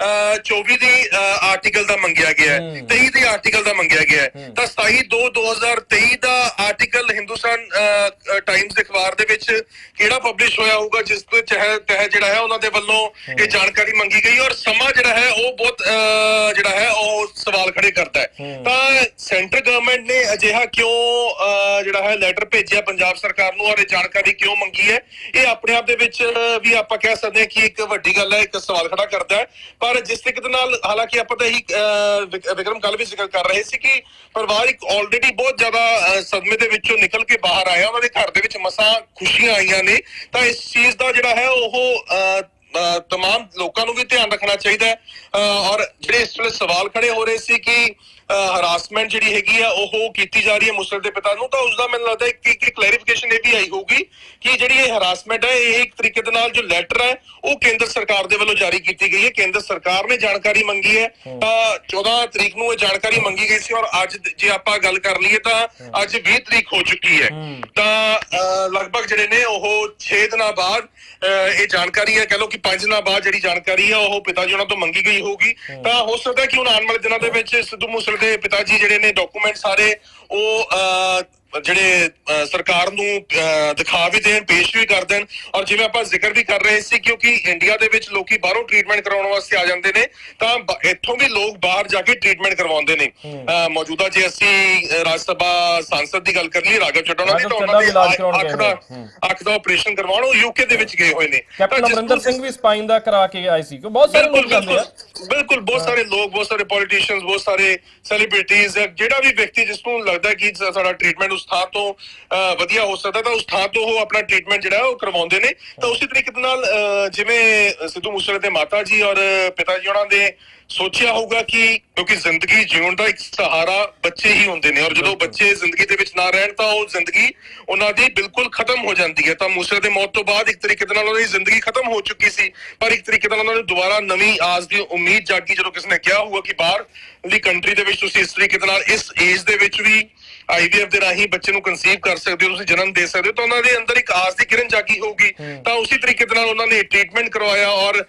S3: 2024 ਦੀ ਆਰਟੀਕਲ ਦਾ ਮੰਗਿਆ ਗਿਆ ਹੈ। 23 ਦੀ ਆਰਟੀਕਲ ਦਾ ਮੰਗਿਆ ਗਿਆ ਹੈ। ਤਾਂ 27 2 2023 ਦਾ ਆਰਟੀਕਲ ਹਿੰਦੁਸਤਾਨ ਟਾਈਮਸ ਦੇ ਅਖਬਾਰ ਦੇ ਵਿੱਚ ਕਿਹੜਾ ਪਬਲਿਸ਼ ਹੋਇਆ ਹੋਊਗਾ ਜਿਸ ਦੇ ਤਹਿ- ਜਿਹੜਾ ਹੈ ਉਹਨਾਂ ਦੇ ਵੱਲੋਂ ਇਹ ਜਾਣਕਾਰੀ ਮੰਗੀ ਗਈ ਔਰ ਸਮਾਂ ਜਿਹੜਾ ਹੈ ਉਹ ਬਹੁਤ ਜਿਹੜਾ ਹੈ ਉਹ ਸਵਾਲ ਖੜੇ ਕਰਦਾ ਹੈ। ਤਾਂ ਸੈਂਟਰ ਗਵਰਨਮੈਂਟ ਨੇ ਅਜਿਹਾ ਕਿਉਂ ਜਿਹੜਾ ਹੈ ਲੈਟਰ ਭੇਜਿਆ ਪੰਜਾਬ ਸਰਕਾਰ ਨੂੰ ਔਰ ਇਹ ਜਾਣਕਾਰੀ ਕਿਉਂ ਮੰਗੀ ਹੈ? ਇਹ ਆਪਣੇ ਆਪ ਦੇ ਵਿੱਚ ਵੀ ਆਪਾਂ ਕਹਿ ਸਕਦੇ ਹਾਂ ਕਿ ਇੱਕ ਵੱਡੀ ਗੱਲ ਹੈ ਇੱਕ ਸਵਾਲ ਖੜਾ ਕਰਦਾ ਹੈ। ਪਰ ਜਿਸ ਤਰੀਕੇ ਨਾਲ ਹਾਲਾਂਕਿ ਆਪਾਂ ਤਾਂ ਇਹੀ ਵਿਕਰਮ ਕੱਲ ਵੀ ਜ਼ਿਕਰ ਕਰ ਰਹੇ ਸੀ ਕਿ ਪਰਿਵਾਰ ਇੱਕ ਆਲਰੇਡੀ ਬਹੁਤ ਜ਼ਿਆਦਾ ਸਦਮੇ ਦੇ ਵਿੱਚੋਂ ਨਿਕਲ ਕੇ ਬਾਹਰ ਆਇਆ ਉਹਨਾਂ ਦੇ ਘਰ ਦੇ ਵਿੱਚ ਮਸਾਂ ਖੁਸ਼ੀਆਂ ਆਈਆਂ ਨੇ। ਤਾਂ ਇਸ ਚੀਜ਼ ਦਾ ਜਿਹੜਾ ਹੈ ਉਹ ਅਹ, ਤਮਾਮ ਲੋਕਾਂ ਨੂੰ ਵੀ ਧਿਆਨ ਰੱਖਣਾ ਚਾਹੀਦਾ ਹੈ। ਅਹ ਔਰ ਜਿਹੜੇ ਇਸ ਵੇਲੇ ਸਵਾਲ ਖੜੇ ਹੋ ਰਹੇ ਸੀ ਕਿ ਹਰਾਸਮੈਂਟ ਜਿਹੜੀ ਹੈਗੀ ਆ ਉਹ ਕੀਤੀ ਜਾ ਰਹੀ ਹੈ ਮੁਸਲ ਦੇ ਪਿਤਾ ਨੂੰ ਤਾਂ ਉਸ ਦਾ ਮੈਨੂੰ ਲੱਗਦਾ ਕਿ ਕਿ ਕਲੈਰੀਫਿਕੇਸ਼ਨ ਇਹ ਵੀ ਆਈ ਹੋਊਗੀ ਕਿ ਜਿਹੜੀ ਇਹ ਹਰਾਸਮੈਂਟ ਹੈ ਇਹ ਇੱਕ ਤਰੀਕੇ ਦੇ ਨਾਲ ਜੋ ਲੈਟਰ ਹੈ ਉਹ ਕੇਂਦਰ ਸਰਕਾਰ ਦੇ ਵੱਲੋਂ ਜਾਰੀ ਕੀਤੀ ਗਈ ਹੈ। ਕੇਂਦਰ ਸਰਕਾਰ ਨੇ ਜਾਣਕਾਰੀ ਮੰਗੀ ਹੈ। ਤਾਂ 14 ਤਰੀਕ ਨੂੰ ਇਹ ਜਾਣਕਾਰੀ ਮੰਗੀ ਗਈ ਸੀ ਔਰ ਅੱਜ ਜੇ ਆਪਾਂ ਗੱਲ ਕਰ ਲਈਏ ਤਾਂ ਅੱਜ 20 ਤਰੀਕ ਹੋ ਚੁੱਕੀ ਹੈ। ਤਾਂ ਲਗਭਗ ਜਿਹੜੇ ਨੇ ਉਹ 6 ਦਿਨਾਂ ਬਾਅਦ ਇਹ ਜਾਣਕਾਰੀ ਹੈ। ਕਹ ਲਓ ਕਿ 5 ਦਿਨਾਂ ਬਾਅਦ ਜਿਹੜੀ ਜਾਣਕਾਰੀ ਹੈ ਉਹ ਪਿਤਾ ਜੀ ਉਹਨਾਂ ਤੋਂ ਮੰਗੀ ਗਈ ਹੋਊਗੀ। ਤਾਂ ਹੋ ਸਕਦਾ ਕਿ ਹੁਣ ਆਉਣ ਵਾਲੇ ਦਿਨਾਂ ਦੇ ਵਿੱਚ ਸਿੱਧੂ ਮੂਸੇਵਾਲੇ ਦੇ ਪਿਤਾ ਜੀ ਜਿਹੜੇ ਨੇ ਡਾਕੂਮੈਂਟ ਸਾਰੇ ਉਹ ਅਹ, ਜਿਹੜੇ ਸਰਕਾਰ ਨੂੰ ਦਿਖਾ ਵੀ ਦੇਣ ਪੇਸ਼ ਵੀ ਕਰ ਦੇਣ। ਔਰ ਜਿਵੇਂ ਆਪਾਂ ਜ਼ਿਕਰ ਵੀ ਕਰ ਰਹੇ ਸੀ ਕਿਉਂਕਿ ਇੰਡੀਆ ਦੇ ਵਿੱਚ ਲੋਕੀ ਬਾਹਰੋਂ ਟ੍ਰੀਟਮੈਂਟ ਕਰਾਉਣ ਵਾਸਤੇ ਆ ਜਾਂਦੇ ਨੇ ਤਾਂ ਇੱਥੋਂ ਵੀ ਲੋਕ ਬਾਹਰ ਜਾ ਕੇ ਟ੍ਰੀਟਮੈਂਟ ਕਰਵਾਉਂਦੇ ਨੇ। ਮੌਜੂਦਾ ਜੇ ਅਸੀਂ ਰਾਜ ਸਭਾ ਸਾਂਸਦ ਦੀ ਗੱਲ ਕਰ ਲਈ ਰਾਘਵ ਚੱਡਾ ਉਹਨਾਂ ਦੀ ਤਾਂ ਉਹਨਾਂ ਦੇ ਅੱਖ ਦਾ। ਅੱਖ ਦਾ ਆਪਰੇਸ਼ਨ ਕਰਵਾਉਣ ਉਹ ਯੂਕੇ ਦੇ ਵਿੱਚ ਗਏ ਹੋਏ ਨੇ।
S2: ਕੈਪਟਨ ਅਮਰਿੰਦਰ ਸਿੰਘ ਵੀ ਸਪਾਈਨ ਦਾ ਕਰਾ ਕੇ ਆਏ ਸੀ। ਕਿ ਬਹੁਤ ਸਾਰੇ ਲੋਕ ਜਾਂਦੇ ਆ।
S3: ਬਿਲਕੁਲ ਬਹੁਤ ਸਾਰੇ ਲੋਕ ਬਹੁਤ ਸਾਰੇ ਪੋਲੀਟੀਸ਼ੀਅਨਸ ਬਹੁਤ ਸਾਰੇ ਸੈਲੀਬ੍ਰਿਟੀਜ਼ ਜਿਹੜਾ ਵੀ ਵਿਅਕਤੀ ਜਿਸ ਨੂੰ ਲੱਗਦਾ ਕਿ ਸਾਡਾ ਟ੍ਰੀਟਮੈਂਟ ਉਸ ਥਾਂ ਤੋਂ ਵਧੀਆ ਹੋ ਸਕਦਾ ਤਾਂ ਉਸ ਥਾਂ ਤੋਂ ਉਹ ਆਪਣਾ ਟ੍ਰੀਟਮੈਂਟ ਜਿਹੜਾ ਉਹ ਕਰਵਾਉਂਦੇ ਨੇ। ਤਾਂ ਉਸੇ ਤਰੀਕੇ ਦੇ ਨਾਲ ਜਿਵੇਂ ਸਿੱਧੂ ਮੂਸੇਵਾਲੇ ਦੇ ਮਾਤਾ ਜੀ ਔਰ ਪਿਤਾ ਜੀ ਉਹਨਾਂ ਦੇ ਸੋਚਿਆ ਹੋਊਗਾ ਕਿ ਕਿਉਂਕਿ ਜ਼ਿੰਦਗੀ ਜਿਉਣ ਦਾ ਇੱਕ ਸਹਾਰਾ ਬੱਚੇ ਹੀ ਹੁੰਦੇ ਨੇ ਔਰ ਜਦੋਂ ਬੱਚੇ ਜ਼ਿੰਦਗੀ ਦੇ ਵਿੱਚ ਨਾ ਰਹਿਣ ਤਾਂ ਉਹ ਜ਼ਿੰਦਗੀ ਉਹਨਾਂ ਦੀ ਬਿਲਕੁਲ ਖਤਮ ਹੋ ਜਾਂਦੀ ਹੈ। ਤਾਂ ਮੂਸੇਵਾਲੇ ਦੇ ਮੌਤ ਤੋਂ ਬਾਅਦ ਇੱਕ ਤਰੀਕੇ ਦੇ ਨਾਲ ਉਹਨਾਂ ਦੀ ਜ਼ਿੰਦਗੀ ਖਤਮ ਹੋ ਚੁੱਕੀ ਸੀ। ਪਰ ਇੱਕ ਤਰੀਕੇ ਨਾਲ ਉਹਨਾਂ ਨੂੰ ਦੁਬਾਰਾ ਨਵੀਂ ਆਸ ਦੀ ਉਮੀਦ ਜਾਗੀ ਜਦੋਂ ਕਿਸੇ ਨੇ ਕਿਹਾ ਹੋਊਗਾ ਕਿ ਬਾਹਰ ਦੀ ਕੰਟਰੀ ਦੇ ਵਿੱਚ ਤੁਸੀਂ ਇਸ ਤਰੀਕੇ ਦੇ ਨਾਲ ਇਸ ਏਜ ਦੇ ਵਿੱਚ ਵੀ ਆਈਵੀਐਫ ਦੇ ਰਾਹੀਂ ਬੱਚੇ ਨੂੰ ਕਨਸੀਵ ਕਰ ਸਕਦੇ ਹੋ ਤੁਸੀਂ ਜਨਮ ਦੇ ਸਕਦੇ ਹੋ ਤਾਂ ਉਹਨਾਂ ਦੇ ਅੰਦਰ ਇੱਕ ਆਸ ਦੀ ਕਿਰਨ ਜਾਗੀ ਹੋਊਗੀ। ਤਾਂ ਉਸੇ ਤਰੀਕੇ ਦੇ ਨਾਲ ਉਹਨਾਂ ਨੇ ਟ੍ਰੀਟਮੈਂਟ ਕਰਵਾਇਆ ਔਰ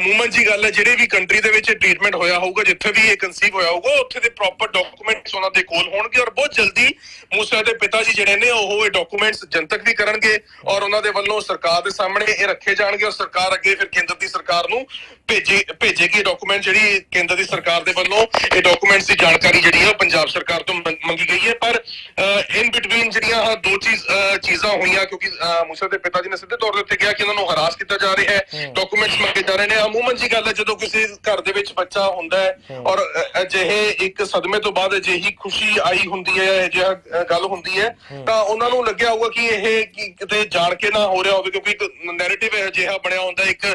S3: ਮੂਮਨ ਜੀ ਗੱਲ ਹੈ ਜਿਹੜੇ ਵੀ ਕੰਟਰੀ ਦੇ ਵਿੱਚ ਟ੍ਰੀਟਮੈਂਟ ਹੋਇਆ ਹੋਊਗਾ ਜਿੱਥੇ ਵੀ ਇਹ ਕਨਸੀਵ ਹੋਇਆ ਹੋਊਗਾ ਉੱਥੇ ਦੇ ਪ੍ਰੋਪਰ ਡਾਕੂਮੈਂਟਸ ਉਹਨਾਂ ਦੇ ਕੋਲ ਹੋਣਗੇ ਔਰ ਬਹੁਤ ਜਲਦੀ ਮੂਸਾ ਦੇ ਪਿਤਾ ਜੀ ਜਿਹੜੇ ਨੇ ਉਹ ਇਹ ਡਾਕੂਮੈਂਟਸ ਜਨਤਕ ਵੀ ਕਰਨਗੇ ਔਰ ਉਹਨਾਂ ਦੇ ਵੱਲੋਂ ਸਰਕਾਰ ਦੇ ਸਾਹਮਣੇ ਇਹ ਰੱਖੇ ਜਾਣਗੇ ਔਰ ਸਰਕਾਰ ਅੱਗੇ ਫਿਰ ਕੇਂਦਰ ਦੀ ਸਰਕਾਰ ਨੂੰ ਭੇਜੇ ਭੇਜੇਗੀ ਡਾਕੂਮੈਂਟ ਜਿਹੜੀ ਕੇਂਦਰ ਦੀ ਸਰਕਾਰ ਦੇ ਵੱਲੋਂ ਇਹ ਡਾਕੂਮੈਂਟਸ ਦੀ ਜਾਣਕਾਰੀ ਜਿਹੜੀ ਹੈ ਪੰਜਾਬ ਸਰਕਾਰ ਤੋਂ ਮੰਗੀ ਗਈ ਹੈ। ਪਰ ਇਨ ਬਿਟਵੀਨ ਜਿਹੜੀਆਂ ਦੋ ਚੀਜ਼ ਚੀਜ਼ਾਂ ਹੋਈਆਂ ਕਿਉਂਕਿ ਮੂਸਾ ਦੇ ਪਿਤਾ ਜੀ ਨੇ ਸਿੱਧੇ ਤੌਰ ਦੇ ਉੱਤੇ ਕਿਹਾ ਕਿ ਉਹਨਾਂ ਨੂੰ ਹਰਾਸ ਕੀਤਾ ਜਾ ਰਿਹਾ ਹੈ ਡਾਕੂਮੈਂਟਸ ਮੰਗੇ ਜਾ ਰਹੇ ਨੇ। ਅਮੂਮਨ ਜੀ ਗੱਲ ਹੈ ਜਦੋਂ ਕਿਸੇ ਘਰ ਦੇ ਵਿੱਚ ਬੱਚਾ ਹੁੰਦਾ ਹੈ ਔਰ ਅਜਿਹੇ ਇੱਕ ਸਦਮੇ ਤੋਂ ਬਾਅਦ ਅਜਿਹੀ ਖੁਸ਼ੀ ਆਈ ਹੁੰਦੀ ਹੈ ਅਜਿਹਾ ਗੱਲ ਹੁੰਦੀ ਹੈ ਤਾਂ ਉਹਨਾਂ ਨੂੰ ਲੱਗਿਆ ਹੋਊਗਾ ਕਿ ਇਹ ਕਿਤੇ ਜਾਣ ਕੇ ਨਾ ਹੋ ਰਿਹਾ ਹੋਵੇ ਕਿਉਂਕਿ ਇੱਕ ਨੈਰੇਟਿਵ ਅਜਿਹਾ ਬਣਿਆ ਹੁੰਦਾ ਇੱਕ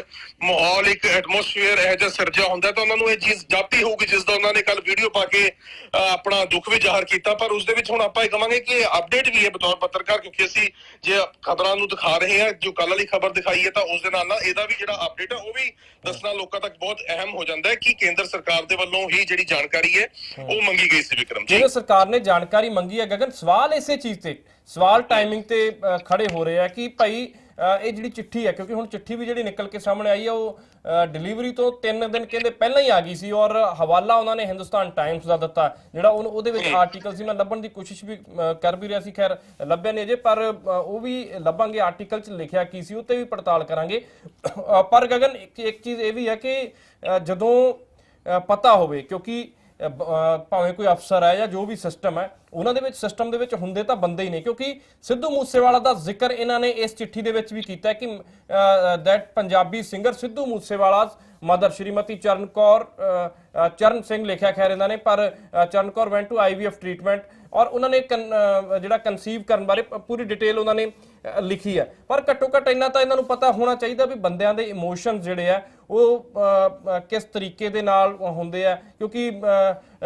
S3: ਮਾਹੌਲ ਇੱਕ ਐਟਮੋਸਫੇਅਰ ਇਹ ਜਿਹਾ ਸਿਰਜਿਆ ਹੁੰਦਾ ਤਾਂ ਉਹਨਾਂ ਨੂੰ ਇਹ ਚੀਜ਼ ਜਾਪੀ ਹੋਊਗੀ ਜਿਸ ਦਾ ਉਹਨਾਂ ਨੇ ਕੱਲ ਵੀਡੀਓ ਪਾ ਕੇ ਆਪਣਾ ਦੁੱਖ ਵੀ ਜ਼ਾਹਰ ਕੀਤਾ ਪਰ ਉਸ ਦੇ ਵਿੱਚ ਹੁਣ ਆਪਾਂ ਇਹ ਕਵਾਂਗੇ ਕਿ ਅਪਡੇਟ ਵੀ ਹੈ ਬਤੌਰ ਪੱਤਰਕਾਰ ਕਿਉਂਕਿ ਅਸੀਂ ਜੇ ਖਬਰਾਂ ਨੂੰ ਦਿਖਾ ਰਹੇ ਹਾਂ ਜੋ ਕੱਲ ਵਾਲੀ ਖਬਰ ਦਿਖਾਈ ਹੈ ਤਾਂ ਉਸ ਦੇ ਨਾਲ ਨਾਲ ਇਹਦਾ ਵੀ ਜਿਹੜਾ ਅਪਡੇਟ ਹੈ ਉਹ ਵੀ ਦੱਸਣਾ ਲੋਕਾਂ ਤੱਕ ਬਹੁਤ ਅਹਿਮ ਹੋ ਜਾਂਦਾ ਹੈ ਕਿ ਕੇਂਦਰ ਸਰਕਾਰ ਦੇ ਵੱਲੋਂ ਹੀ ਜਿਹੜੀ ਜਾਣਕਾਰੀ ਹੈ ਉਹ ਮੰਗੀ ਗਈ ਸੀ ਵਿਕਰਮ ਜੀ
S2: ਜਿਵੇਂ ਸਰਕਾਰ ਨੇ ਜਾਣਕਾਰੀ ਮੰਗੀ ਹੈ ਗਗਨ ਸਵਾਲ ਇਸੇ ਚੀਜ਼ ਤੇ ਸਵਾਲ ਟਾਈਮਿੰਗ ਤੇ ਖੜੇ ਹੋ ਰਹੇ ਆ ਕਿ ਭਾਈ ਇਹ ਜਿਹੜੀ ਚਿੱਠੀ ਹੈ ਕਿਉਂਕਿ ਹੁਣ ਚਿੱਠੀ ਵੀ ਜਿਹੜੀ ਨਿਕਲ ਕੇ ਸਾਹਮਣੇ ਆਈ ਹੈ ਉਹ ਡਿਲੀਵਰੀ ਤੋਂ 3 ਦਿਨ ਕਹਿੰਦੇ ਪਹਿਲਾਂ ਹੀ ਆ ਗਈ ਸੀ ਔਰ ਹਵਾਲਾ ਉਹਨਾਂ ਨੇ ਹਿੰਦੁਸਤਾਨ ਟਾਈਮਸ ਦਾ ਦਿੱਤਾ ਜਿਹੜਾ ਉਹਨੂੰ- ਉਹਦੇ ਵਿੱਚ ਆਰਟੀਕਲ ਸੀ। ਮੈਂ ਲੱਭਣ ਦੀ ਕੋਸ਼ਿਸ਼ ਵੀ ਕਰ ਵੀ ਰਿਹਾ ਸੀ। ਖੈਰ ਲੱਭਿਆ ਨਹੀਂ ਅਜੇ ਪਰ ਉਹ ਵੀ ਲੱਭਾਂਗੇ। ਆਰਟੀਕਲ 'ਚ ਲਿਖਿਆ ਕੀ ਸੀ ਉਹ ਤੇ ਵੀ ਪੜਤਾਲ ਕਰਾਂਗੇ। ਪਰ ਗਗਨ ਇੱਕ ਇੱਕ ਚੀਜ਼ ਇਹ ਵੀ ਹੈ ਕਿ ਜਦੋਂ ਪਤਾ ਹੋਵੇ ਕਿਉਂਕਿ ਭਾਵੇਂ ਕੋਈ ਅਫਸਰ ਹੈ ਜਾਂ ਜੋ ਵੀ ਸਿਸਟਮ ਹੈ ਉਹਨਾਂ ਦੇ ਵਿੱਚ ਸਿਸਟਮ ਦੇ ਵਿੱਚ ਹੁੰਦੇ ਤਾਂ ਬੰਦੇ ਹੀ ਨੇ ਕਿਉਂਕਿ ਸਿੱਧੂ ਮੂਸੇਵਾਲਾ ਦਾ ਜ਼ਿਕਰ ਇਹਨਾਂ ਨੇ ਇਸ ਚਿੱਠੀ ਦੇ ਵਿੱਚ ਵੀ ਕੀਤਾ ਹੈ ਕਿ that Punjabi singer Sidhu Moosewala mother Shrimati Charan Kaur ਚਰਨ ਸਿੰਘ ਲਿਖਿਆ ਖੈਰ ਇਹਨਾਂ ਨੇ ਪਰ ਅ, Charan Kaur went to IVF treatment ਔਰ ਉਹਨਾਂ ਨੇ ਕਨ- ਜਿਹੜਾ ਕਨਸੀਵ ਕਰਨ ਬਾਰੇ ਪੂਰੀ ਡਿਟੇਲ ਉਹਨਾਂ ਨੇ ਲਿਖੀ ਹੈ। ਪਰ ਘੱਟੋ ਘੱਟ ਇੰਨਾ ਤਾਂ ਇਹਨਾਂ ਨੂੰ ਪਤਾ ਹੋਣਾ ਚਾਹੀਦਾ ਵੀ ਬੰਦਿਆਂ ਦੇ ਇਮੋਸ਼ਨ ਜਿਹੜੇ ਆ ਉਹ ਕਿਸ ਤਰੀਕੇ ਦੇ ਨਾਲ ਹੁੰਦੇ ਆ? ਕਿਉਂਕਿ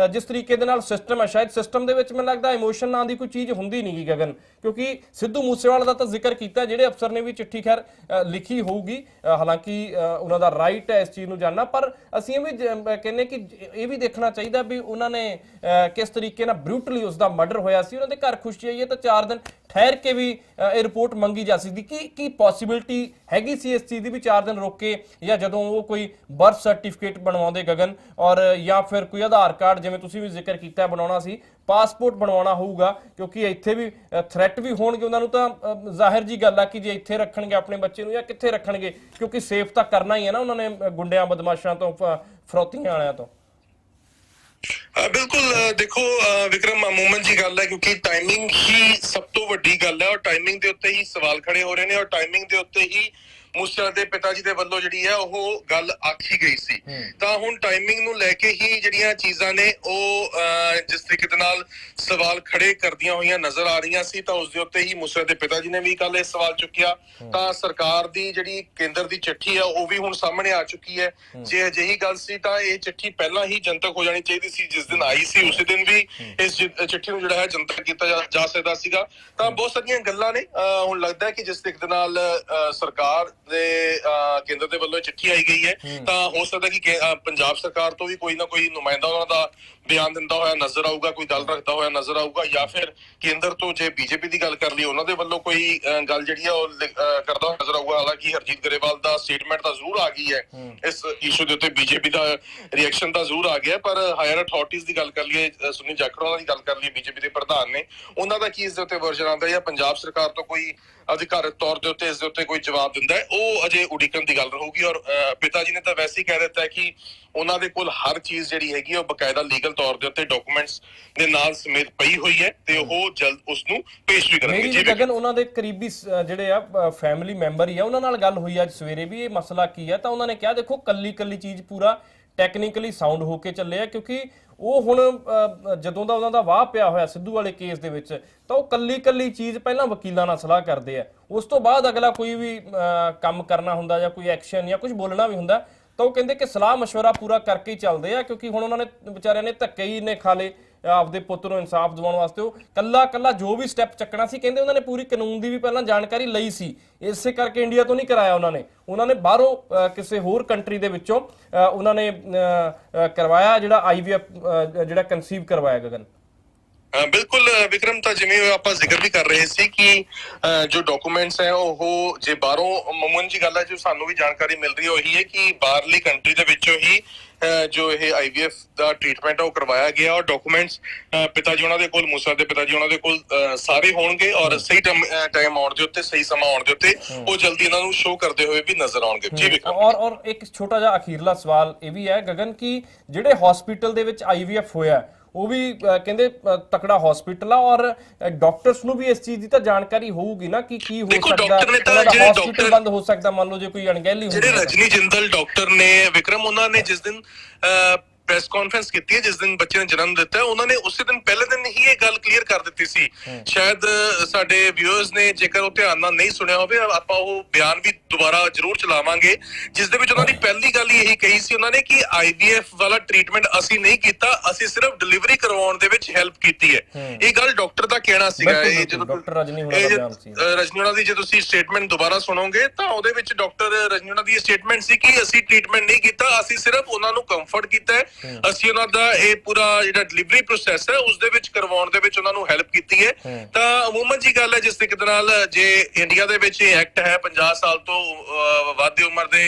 S2: ਜਿਸ ਤਰੀਕੇ ਦੇ ਨਾਲ ਸਿਸਟਮ ਹੈ, ਸ਼ਾਇਦ ਸਿਸਟਮ ਦੇ ਵਿੱਚ ਮੈਨੂੰ ਲੱਗਦਾ ਇਮੋਸ਼ਨ ਨਾਂ ਦੀ ਕੋਈ ਚੀਜ਼ ਹੁੰਦੀ ਨਹੀਂ ਗੀ ਗਗਨ, ਕਿਉਂਕਿ ਸਿੱਧੂ ਮੂਸੇਵਾਲਾ ਦਾ ਤਾਂ ਜ਼ਿਕਰ ਕੀਤਾ, ਜਿਹੜੇ ਅਫਸਰ ਨੇ ਵੀ ਚਿੱਠੀ ਖੈਰ ਲਿਖੀ ਹੋਊਗੀ। ਹਾਲਾਂਕਿ ਉਹਨਾਂ ਦਾ ਰਾਈਟ ਹੈ ਇਸ ਚੀਜ਼ ਨੂੰ ਜਾਣਨਾ, ਪਰ ਅਸੀਂ ਇਹ ਵੀ ਜ- ਕਹਿੰਦੇ ਕਿ ਇਹ ਵੀ ਦੇਖਣਾ ਚਾਹੀਦਾ ਵੀ ਉਹਨਾਂ ਨੇ ਕਿਸ ਤਰੀਕੇ ਨਾਲ ਬਰੂਟਲੀ ਉਸ ਦਾ ਮਰਡਰ ਹੋਇਆ ਸੀ। ਉਹਨਾਂ ਦੇ ਘਰ ਖੁਸ਼ੀ ਆਈ ਹੈ ਤਾਂ 4 ਦਿਨ ਠਹਿਰ ਕੇ ਵੀ ਇਹ ਰਿਪੋਰਟ ਮੰਗੀ ਜਾ ਸਕਦੀ। ਕੀ ਕੀ ਪੋਸਿਬਿਲਿਟੀ ਹੈਗੀ ਸੀ ਇਸ ਚੀਜ਼ ਦੀ ਵੀ 4 ਦਿਨ ਰੋਕ ਕੇ ਜਾਂ ਜਦੋਂ ਉਹ ਕੋਈ ਬਰਥ ਸਰਟੀਫਿਕੇਟ ਬਣਵਾਉਂਦੇ ਗਗਨ ਔਰ ਜਾਂ ਫਿਰ ਕੋਈ ਆਧਾਰ ਕਾਰਡ ਜਿਵੇਂ ਤੁਸੀਂ ਵੀ ਜ਼ਿਕਰ ਕੀਤਾ, ਬਣਾਉਣਾ ਸੀ, ਪਾਸਪੋਰਟ ਬਣਵਾਉਣਾ ਹੋਊਗਾ, ਕਿਉਂਕਿ ਇੱਥੇ ਵੀ ਥ੍ਰੈਟ ਵੀ ਹੋਣਗੇ ਉਹਨਾਂ ਨੂੰ ਤਾਂ ਜ਼ਾਹਿਰ ਜੀ ਗੱਲ ਆ ਕਿ ਜੇ ਇੱਥੇ ਰੱਖਣਗੇ ਆਪਣੇ ਬੱਚੇ ਨੂੰ ਜਾਂ ਕਿੱਥੇ ਰੱਖਣਗੇ, ਕਿਉਂਕਿ ਸੇਫ ਤਾਂ ਕਰਨਾ ਹੀ ਹੈ ਨਾ ਉਹਨਾਂ ਨੇ ਗੁੰਡਿਆਂ, ਬਦਮਾਸ਼ਾਂ ਤੋਂ ਫਰੋਤੀਆਂ ਵਾਲਿਆਂ ਤੋਂ।
S3: ਬਿਲਕੁਲ ਦੇਖੋ ਵਿਕਰਮ, ਅਮੂਮਨ ਜੀ ਗੱਲ ਹੈ, ਕਿਉਂਕਿ ਟਾਈਮਿੰਗ ਹੀ ਸਭ ਤੋਂ ਵੱਡੀ ਗੱਲ ਹੈ ਔਰ ਟਾਈਮਿੰਗ ਦੇ ਉੱਤੇ ਹੀ ਸਵਾਲ ਖੜੇ ਹੋ ਰਹੇ ਨੇ ਔਰ ਟਾਈਮਿੰਗ ਦੇ ਉੱਤੇ ਹੀ ਮੂਸੇਵਾਲੇ ਦੇ ਪਿਤਾ ਜੀ ਦੇ ਵੱਲੋਂ ਜਿਹੜੀ ਹੈ ਉਹ ਗੱਲ ਆਖੀ ਗਈ ਸੀ। ਤਾਂ ਹੁਣ ਟਾਈਮਿੰਗ ਨੂੰ ਲੈ ਕੇ ਹੀ ਜਿਹੜੀਆਂ ਚੀਜ਼ਾਂ ਨੇ ਉਹ ਜਿਸ ਤਰੀਕੇ ਦੇ ਨਾਲ ਸਵਾਲ ਖੜੇ ਕਰਦੀਆਂ ਹੋਈਆਂ ਨਜ਼ਰ ਆ ਰਹੀਆਂ ਸੀ ਤਾਂ ਉਸ ਦੇ ਉੱਤੇ ਹੀ ਮੂਸੇਵਾਲੇ ਦੇ ਪਿਤਾ ਜੀ ਨੇ ਵੀ ਕੱਲ ਇਹ ਸਵਾਲ ਚੁੱਕਿਆ। ਤਾਂ ਸਰਕਾਰ ਦੀ ਜਿਹੜੀ ਕੇਂਦਰ ਦੀ ਚਿੱਠੀ ਹੈ ਉਹ ਵੀ ਹੁਣ ਸਾਹਮਣੇ ਆ ਚੁੱਕੀ ਹੈ। ਜੇ ਅਜਿਹੀ ਗੱਲ ਸੀ ਤਾਂ ਇਹ ਚਿੱਠੀ ਪਹਿਲਾਂ ਹੀ ਜਨਤਕ ਹੋ ਜਾਣੀ ਚਾਹੀਦੀ ਸੀ ਜਿਸ ਦਿਨ ਆਈ ਸੀ ਉਸੇ ਦਿਨ ਵੀ ਇਸ ਚਿੱਠੀ ਨੂੰ ਜਿਹੜਾ ਹੈ ਜਨਤਕ ਕੀਤਾ ਜਾ- ਸਕਦਾ ਸੀਗਾ। ਤਾਂ ਬਹੁਤ ਸਾਰੀਆਂ ਗੱਲਾਂ ਨੇ ਹੁਣ ਲੱਗਦਾ ਹੈ ਕਿ ਜਿਸ ਤਰੀਕੇ ਦੇ ਨਾਲ ਸਰਕਾਰ ਦੇ ਕੇਂਦਰ ਦੇ ਵੱਲੋਂ ਚਿੱਠੀ ਆਈ ਗਈ ਹੈ। ਤਾਂ ਹੋ ਸਕਦਾ ਕਿ ਪੰਜਾਬ ਸਰਕਾਰ ਤੋਂ ਵੀ ਕੋਈ ਨਾ ਕੋਈ ਨੁਮਾਇੰਦਾ ਉਹਨਾਂ ਦਾ ਬਿਆਨ ਦਿੰਦਾ ਹੋਇਆ ਨਜ਼ਰ ਆਊਗਾ ਕੋਈ ਗੱਲ ਰੱਖਦਾ ਹੋਇਆ ਨਜ਼ਰ ਆਊਗਾ ਜਾਂ ਫਿਰ ਕੇਂਦਰ ਤੋਂ ਜੇ ਬੀਜੇਪੀ ਦੀ ਗੱਲ ਕਰ ਲਈ ਉਹਨਾਂ ਦੇ ਵੱਲੋਂ ਕੋਈ ਗੱਲ ਜਿਹੜੀ ਹੈ ਉਹ ਕਰਦਾ ਹੋਇਆ ਨਜ਼ਰ ਆਊਗਾ। ਹਾਲਾਂਕਿ ਹਰਜੀਤ ਗਰੇਵਾਲ ਦਾ ਸਟੇਟਮੈਂਟ ਤਾਂ ਜ਼ਰੂਰ ਆ ਗਈ ਹੈ। ਇਸ ਇਸ਼ੂ ਦੇ ਉੱਤੇ ਬੀਜੇਪੀ ਦਾ ਰਿਐਕਸ਼ਨ ਤਾਂ ਜ਼ਰੂਰ ਆ ਗਿਆ ਪਰ ਹਾਇਰ ਅਥਾਰਟੀਜ਼ ਦੀ ਗੱਲ ਕਰ ਲਈਏ ਸੁਨੀਲ ਜਾਖੜ ਉਹਨਾਂ ਦੀ ਗੱਲ ਕਰ ਲਈਏ ਬੀਜੇਪੀ ਦੇ ਪ੍ਰਧਾਨ ਨੇ ਉਹਨਾਂ ਦਾ ਕੀ ਇਸ ਦੇ ਉੱਤੇ ਵਰਜਨ ਆਉਂਦਾ ਜਾਂ ਪੰਜਾਬ ਸਰਕਾਰ ਤੋਂ ਕੋਈ ਅਧਿਕਾਰਤ ਤੌਰ ਦੇ ਉੱਤੇ ਇਸ ਦੇ ਉੱਤੇ ਕੋਈ ਜਵਾਬ ਦਿੰਦਾ ਹੈ। ਉਹ ਅਜੇ ਉਡੀਕਣ ਦੀ ਗੱਲ ਰਹੂਗੀ ਔਰ ਪਿਤਾ ਜੀ ਨੇ ਤਾਂ ਵੈਸੇ ਹੀ ਕਹਿ ਦਿੱਤਾ ਹੈ ਕਿ ਉਹਨਾਂ ਦੇ ਕੋਲ ਹਰ ਚੀਜ਼ ਜਿਹੜੀ ਹੈਗੀ ਉਹ ਬਕਾਇਦਾ ਲੀਗਲ ਤੌਰ ਦੇ ਉੱਤੇ ਡਾਕੂਮੈਂਟਸ ਦੇ ਨਾਲ ਸਮੇਤ ਪਈ ਹੋਈ ਹੈ ਤੇ ਉਹ ਜਲਦ ਉਸ ਨੂੰ ਪੇਸ਼ ਵੀ ਕਰਨਗੇ। ਜੀ
S2: ਵੀ ਗਗਨ ਉਹਨਾਂ ਦੇ ਕਰੀਬੀ ਜਿਹੜੇ ਆ ਫੈਮਿਲੀ ਮੈਂਬਰ ਹੀ ਆ ਉਹਨਾਂ ਨਾਲ ਗੱਲ ਹੋਈ ਅੱਜ ਸਵੇਰੇ ਵੀ ਇਹ ਮਸਲਾ ਕੀ ਹੈ ਤਾਂ ਉਹਨਾਂ ਨੇ ਕਿਹਾ ਦੇਖੋ ਕੱਲੀ ਕੱਲੀ ਚੀਜ਼ ਪੂਰਾ ਟੈਕਨੀਕਲੀ ਸਾਊਂਡ ਹੋ ਕੇ ਚੱਲੇ ਆ ਕਿਉਂਕਿ ਉਹ ਹੁਣ ਅ, ਜਦੋਂ ਦਾ ਉਹਨਾਂ ਦਾ ਵਾਹ ਪਿਆ ਹੋਇਆ ਸਿੱਧੂ ਵਾਲੇ ਕੇਸ ਦੇ ਵਿੱਚ ਤਾਂ ਉਹ ਕੱਲੀ ਕੱਲੀ ਚੀਜ਼ ਪਹਿਲਾਂ ਵਕੀਲਾਂ ਨਾਲ ਸਲਾਹ ਕਰਦੇ ਆ ਉਸ ਤੋਂ ਬਾਅਦ ਅਗਲਾ ਕੋਈ ਵੀ ਅ, ਕੰਮ ਕਰਨਾ ਹੁੰਦਾ ਜਾਂ ਕੋਈ ਐਕਸ਼ਨ ਜਾਂ ਕੁਝ ਬੋਲਣਾ ਵੀ ਹੁੰਦਾ ਤਾਂ ਉਹ ਕਹਿੰਦੇ ਕਿ ਸਲਾਹ مشورہ ਪੂਰਾ ਕਰਕੇ ਹੀ ਚੱਲਦੇ ਆ ਕਿਉਂਕਿ ਹੁਣ ਉਹਨਾਂ ਨੇ ਵਿਚਾਰਿਆਂ ਨੇ ਧੱਕੇ ਹੀ ਨੇ ਖਾ ਲਏ ਆਪਦੇ ਪੁੱਤ ਨੂੰ ਇਨਸਾਫ ਦਿਵਾਉਣ ਵਾਸਤੇ ਉਹ ਕੱਲਾ ਕੱਲਾ ਜੋ ਵੀ ਸਟੈਪ ਚੱਕਣਾ ਸੀ, ਕਹਿੰਦੇ ਉਹਨਾਂ ਨੇ ਪੂਰੀ ਕਾਨੂੰਨ ਦੀ ਵੀ ਪਹਿਲਾਂ ਜਾਣਕਾਰੀ ਲਈ ਸੀ। ਇਸੇ ਕਰਕੇ ਇੰਡੀਆ ਤੋਂ ਨਹੀਂ ਕਰਾਇਆ ਉਹਨਾਂ ਨੇ। ਉਹਨਾਂ ਨੇ ਬਾਹਰੋਂ ਕਿਸੇ ਹੋਰ ਕੰਟਰੀ ਦੇ ਵਿੱਚੋਂ ਉਹਨਾਂ ਨੇ ਕਰਵਾਇਆ ਜਿਹੜਾ ਆਈਵੀਐਫ ਜਿਹੜਾ ਕਨਸੀਵ ਕਰਵਾਇਆ ਗਗਨ
S3: ਬਿਲਕੁਲ ਵਿਕਰਮ, ਤਾਂ ਜਿਵੇਂ ਆਪਾਂ ਜ਼ਿਕਰ ਵੀ ਕਰ ਰਹੇ ਸੀ ਕਿ ਜੋ ਡਾਕੂਮੈਂਟਸ ਹੈ, ਉਹ ਜੇ ਬਾਹਰੋਂ ਮਮੂਨ ਜੀ ਗੱਲ ਹੈ, ਜੋ ਸਾਨੂੰ ਵੀ ਜਾਣਕਾਰੀ ਮਿਲ ਰਹੀ ਹੈ, ਉਹੀ ਹੈ ਕਿ ਬਾਹਰਲੀ ਕੰਟਰੀ ਦੇ ਵਿੱਚੋਂ ਹੀ ਜੋ ਇਹ ਆਈਵੀਐਫ ਦਾ ਟ੍ਰੀਟਮੈਂਟ ਹੈ ਉਹ ਕਰਵਾਇਆ ਗਿਆ ਔਰ ਡਾਕੂਮੈਂਟਸ ਪਿਤਾ ਜੀ ਉਹਨਾਂ ਦੇ ਕੋਲ ਮੂਸਾ ਦੇ ਪਿਤਾ ਜੀ ਉਹਨਾਂ ਦੇ ਕੋਲ ਸਾਰੇ ਹੋਣਗੇ ਔਰ ਸਹੀ ਟਾਈਮ ਆਉਣ ਦੇ ਉੱਤੇ ਸਹੀ ਸਮਾਂ ਆਉਣ ਦੇ ਉੱਤੇ ਉਹ ਜਲਦੀ ਇਹਨਾਂ ਨੂੰ ਸ਼ੋਅ ਕਰਦੇ ਹੋਏ ਵੀ ਨਜ਼ਰ ਆਉਣਗੇ। ਜੀ ਵਿਕਰਮ।
S2: ਔਰ ਔਰ ਇੱਕ ਛੋਟਾ ਜਿਹਾ ਅਖੀਰਲਾ ਸਵਾਲ ਇਹ ਵੀ ਹੈ ਗਗਨ ਕਿ ਜਿਹੜੇ ਹਸਪੀਟਲ ਦੇ ਵਿੱਚ ਆਈਵੀਐਫ ਹੋਇਆ ਉਹ ਵੀ ਕਹਿੰਦੇ ਤਕੜਾ ਹਸਪੀਟਲ ਆ ਔਰ ਡਾਕਟਰਸ ਨੂੰ ਵੀ ਇਸ ਚੀਜ਼ ਦੀ ਤਾਂ ਜਾਣਕਾਰੀ ਹੋਊਗੀ ਨਾ ਕਿ ਕੀ ਹੋ ਸਕਦਾ।
S3: ਜਿਹੜੇ
S2: ਹਸਪੀਟਲ
S3: ਡਾਕਟਰ-
S2: ਬੰਦ ਹੋ ਸਕਦਾ ਮੰਨ ਲਓ ਜੇ ਕੋਈ ਅਣਗਹਿਲੀ ਹੁੰਦੀ
S3: ਜਿਹੜੇ
S2: ਹੈ
S3: ਰਜਨੀ ਜਿੰਦਲ ਡਾਕਟਰ ਨੇ ਵਿਕਰਮ ਉਹਨਾਂ ਨੇ ਜਿਸ ਦਿਨ ਪ੍ਰੈਸ ਕਾਨਫਰੰਸ ਕੀਤੀ ਹੈ ਜਿਸ ਦਿਨ ਬੱਚੇ ਨੇ ਜਨਮ ਦਿੱਤਾ ਉਹਨਾਂ ਨੇ ਉਸੇ ਦਿਨ ਪਹਿਲੇ ਦਿਨ ਹੀ ਇਹ ਗੱਲ ਕਲੀਅਰ ਕਰ ਦਿੱਤੀ ਸੀ। ਸ਼ਾਇਦ ਸਾਡੇ ਵਿਊਅਰਸ ਨੇ ਜੇਕਰ ਉਹ ਧਿਆਨ ਨਾਲ ਨਹੀਂ ਸੁਣਿਆ ਹੋਵੇ ਆਪਾਂ ਉਹ ਬਿਆਨ ਵੀ ਦੁਬਾਰਾ ਜ਼ਰੂਰ ਚਲਾਵਾਂਗੇ। ਜਿਸ ਦੇ ਵਿੱਚ ਉਹਨਾਂ ਦੀ ਪਹਿਲੀ ਗੱਲ ਹੀ ਇਹੀ ਕਹੀ ਸੀ ਉਹਨਾਂ ਨੇ ਕਿ ਆਈਵੀਐਫ ਵਾਲਾ ਟ੍ਰੀਟਮੈਂਟ ਅਸੀਂ ਨਹੀਂ ਕੀਤਾ ਅਸੀਂ ਸਿਰਫ ਡਿਲੀਵਰੀ ਕਰਵਾਉਣ ਦੇ ਵਿੱਚ ਹੈਲਪ ਕੀਤੀ ਹੈ। ਇਹ ਗੱਲ ਡਾਕਟਰ ਦਾ ਕਹਿਣਾ ਸੀਗਾ ਇਹ ਜਦੋਂ
S2: ਡਾਕਟਰ ਰਜਨੀ ਹੋਣਾ ਦਾ ਬਿਆਨ ਸੀ।
S3: ਰਜਨੀ ਉਹਨਾਂ ਦੀ ਜੇ ਤੁਸੀਂ ਸਟੇਟਮੈਂਟ ਦੁਬਾਰਾ ਸੁਣੋਗੇ ਤਾਂ ਉਹਦੇ ਵਿੱਚ ਡਾਕਟਰ ਰਜਨੀ ਉਹਨਾਂ ਦੀ ਸਟੇਟਮੈਂਟ ਸੀ ਕਿ ਅਸੀਂ ਟ੍ਰੀਟਮੈਂਟ ਨਹੀਂ ਕੀਤਾ ਅਸੀਂ ਸਿਰਫ ਉਹਨਾਂ ਨੂੰ ਕੰਫਰਟ ਕੀਤਾ ਹੈ। ਅਸੀਂ ਉਹਨਾਂ ਦਾ ਇਹ ਪੂਰਾ ਜਿਹੜਾ ਡਿਲੀਵਰੀ ਪ੍ਰੋਸੈਸ ਹੈ ਉਸ ਦੇ ਵਿੱਚ ਕਰਵਾਉਣ ਦੇ ਵਿੱਚ ਉਹਨਾਂ ਨੂੰ ਹੈਲਪ ਕੀਤੀ ਹੈ। ਤਾਂ ਅਮੂਮਨ ਜੀ ਗੱਲ ਹੈ ਜਿਸ ਤਰੀਕੇ ਦੇ ਨਾਲ ਜੇ ਇੰਡੀਆ ਦੇ ਵਿੱਚ ਇਹ ਐਕਟ ਹੈ 50 ਸਾਲ ਤੋਂ ਵੱਧ ਦੀ ਉਮਰ ਦੇ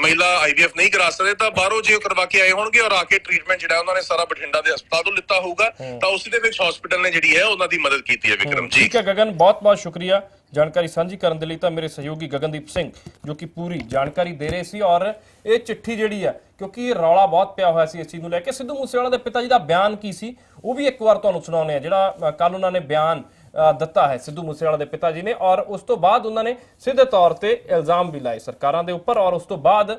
S3: ਮਹਿਲਾ ਆਈਵੀਐਫ ਨਹੀਂ ਕਰਾ ਸਕਦੇ ਤਾਂ ਬਾਹਰੋਂ ਜੇ ਕਰਵਾ ਕੇ ਆਏ ਹੋਣਗੇ ਔਰ ਆ ਕੇ ਟ੍ਰੀਟਮੈਂਟ ਜਿਹੜਾ ਉਹਨਾਂ ਨੇ ਸਾਰਾ ਬਠਿੰਡਾ ਦੇ ਹਸਪਤਾਲ ਤੋਂ ਲਿੱਤਾ ਹੋਊਗਾ ਤਾਂ ਉਸੇ ਦੇ ਵਿੱਚ ਹਸਪੀਟਲ ਨੇ ਜਿਹੜੀ ਹੈ ਉਹਨਾਂ ਦੀ ਮਦਦ ਕੀਤੀ ਹੈ ਵਿਕਰਮ ਜੀ।
S2: ਠੀਕ ਹੈ ਗਗਨ ਬਹੁਤ ਬਹੁਤ ਸ਼ੁਕਰੀਆ। ਜਾਣਕਾਰੀ ਸਾਂਝੀ ਕਰਨ ਦੇ ਲਈ ਤਾਂ ਮੇਰੇ ਸਹਿਯੋਗੀ ਗਗਨਦੀਪ ਸਿੰਘ ਜੋ ਕਿ ਪੂਰੀ ਜਾਣਕਾਰੀ ਦੇ ਰਹੇ ਸੀ ਔਰ ਇਹ ਚਿੱਠੀ ਜਿਹੜੀ ਹੈ, ਕਿਉਂਕਿ ਇਹ ਰੌਲਾ ਬਹੁਤ ਪਿਆ ਹੋਇਆ ਸੀ ਇਸ ਚੀਜ਼ ਨੂੰ ਲੈ ਕੇ, ਸਿੱਧੂ ਮੂਸੇਵਾਲਾ ਦੇ ਪਿਤਾ ਜੀ ਦਾ ਬਿਆਨ ਕੀ ਸੀ, ਉਹ ਵੀ ਇੱਕ ਵਾਰ ਤੁਹਾਨੂੰ ਸੁਣਾਉਂਦੇ ਆ ਜਿਹੜਾ ਕੱਲ ਉਹਨਾਂ ਨੇ ਬਿਆਨ ਦਿੱਤਾ ਹੈ ਸਿੱਧੂ ਮੂਸੇਵਾਲਾ ਦੇ ਪਿਤਾ ਜੀ ਨੇ ਔਰ ਉਸ ਤੋਂ ਬਾਅਦ ਉਹਨਾਂ ਨੇ ਸਿੱਧੇ ਤੌਰ ਤੇ ਇਲਜ਼ਾਮ ਵੀ ਲਾਏ ਸਰਕਾਰਾਂ ਦੇ ਉੱਪਰ ਔਰ ਉਸ ਤੋਂ ਬਾਅਦ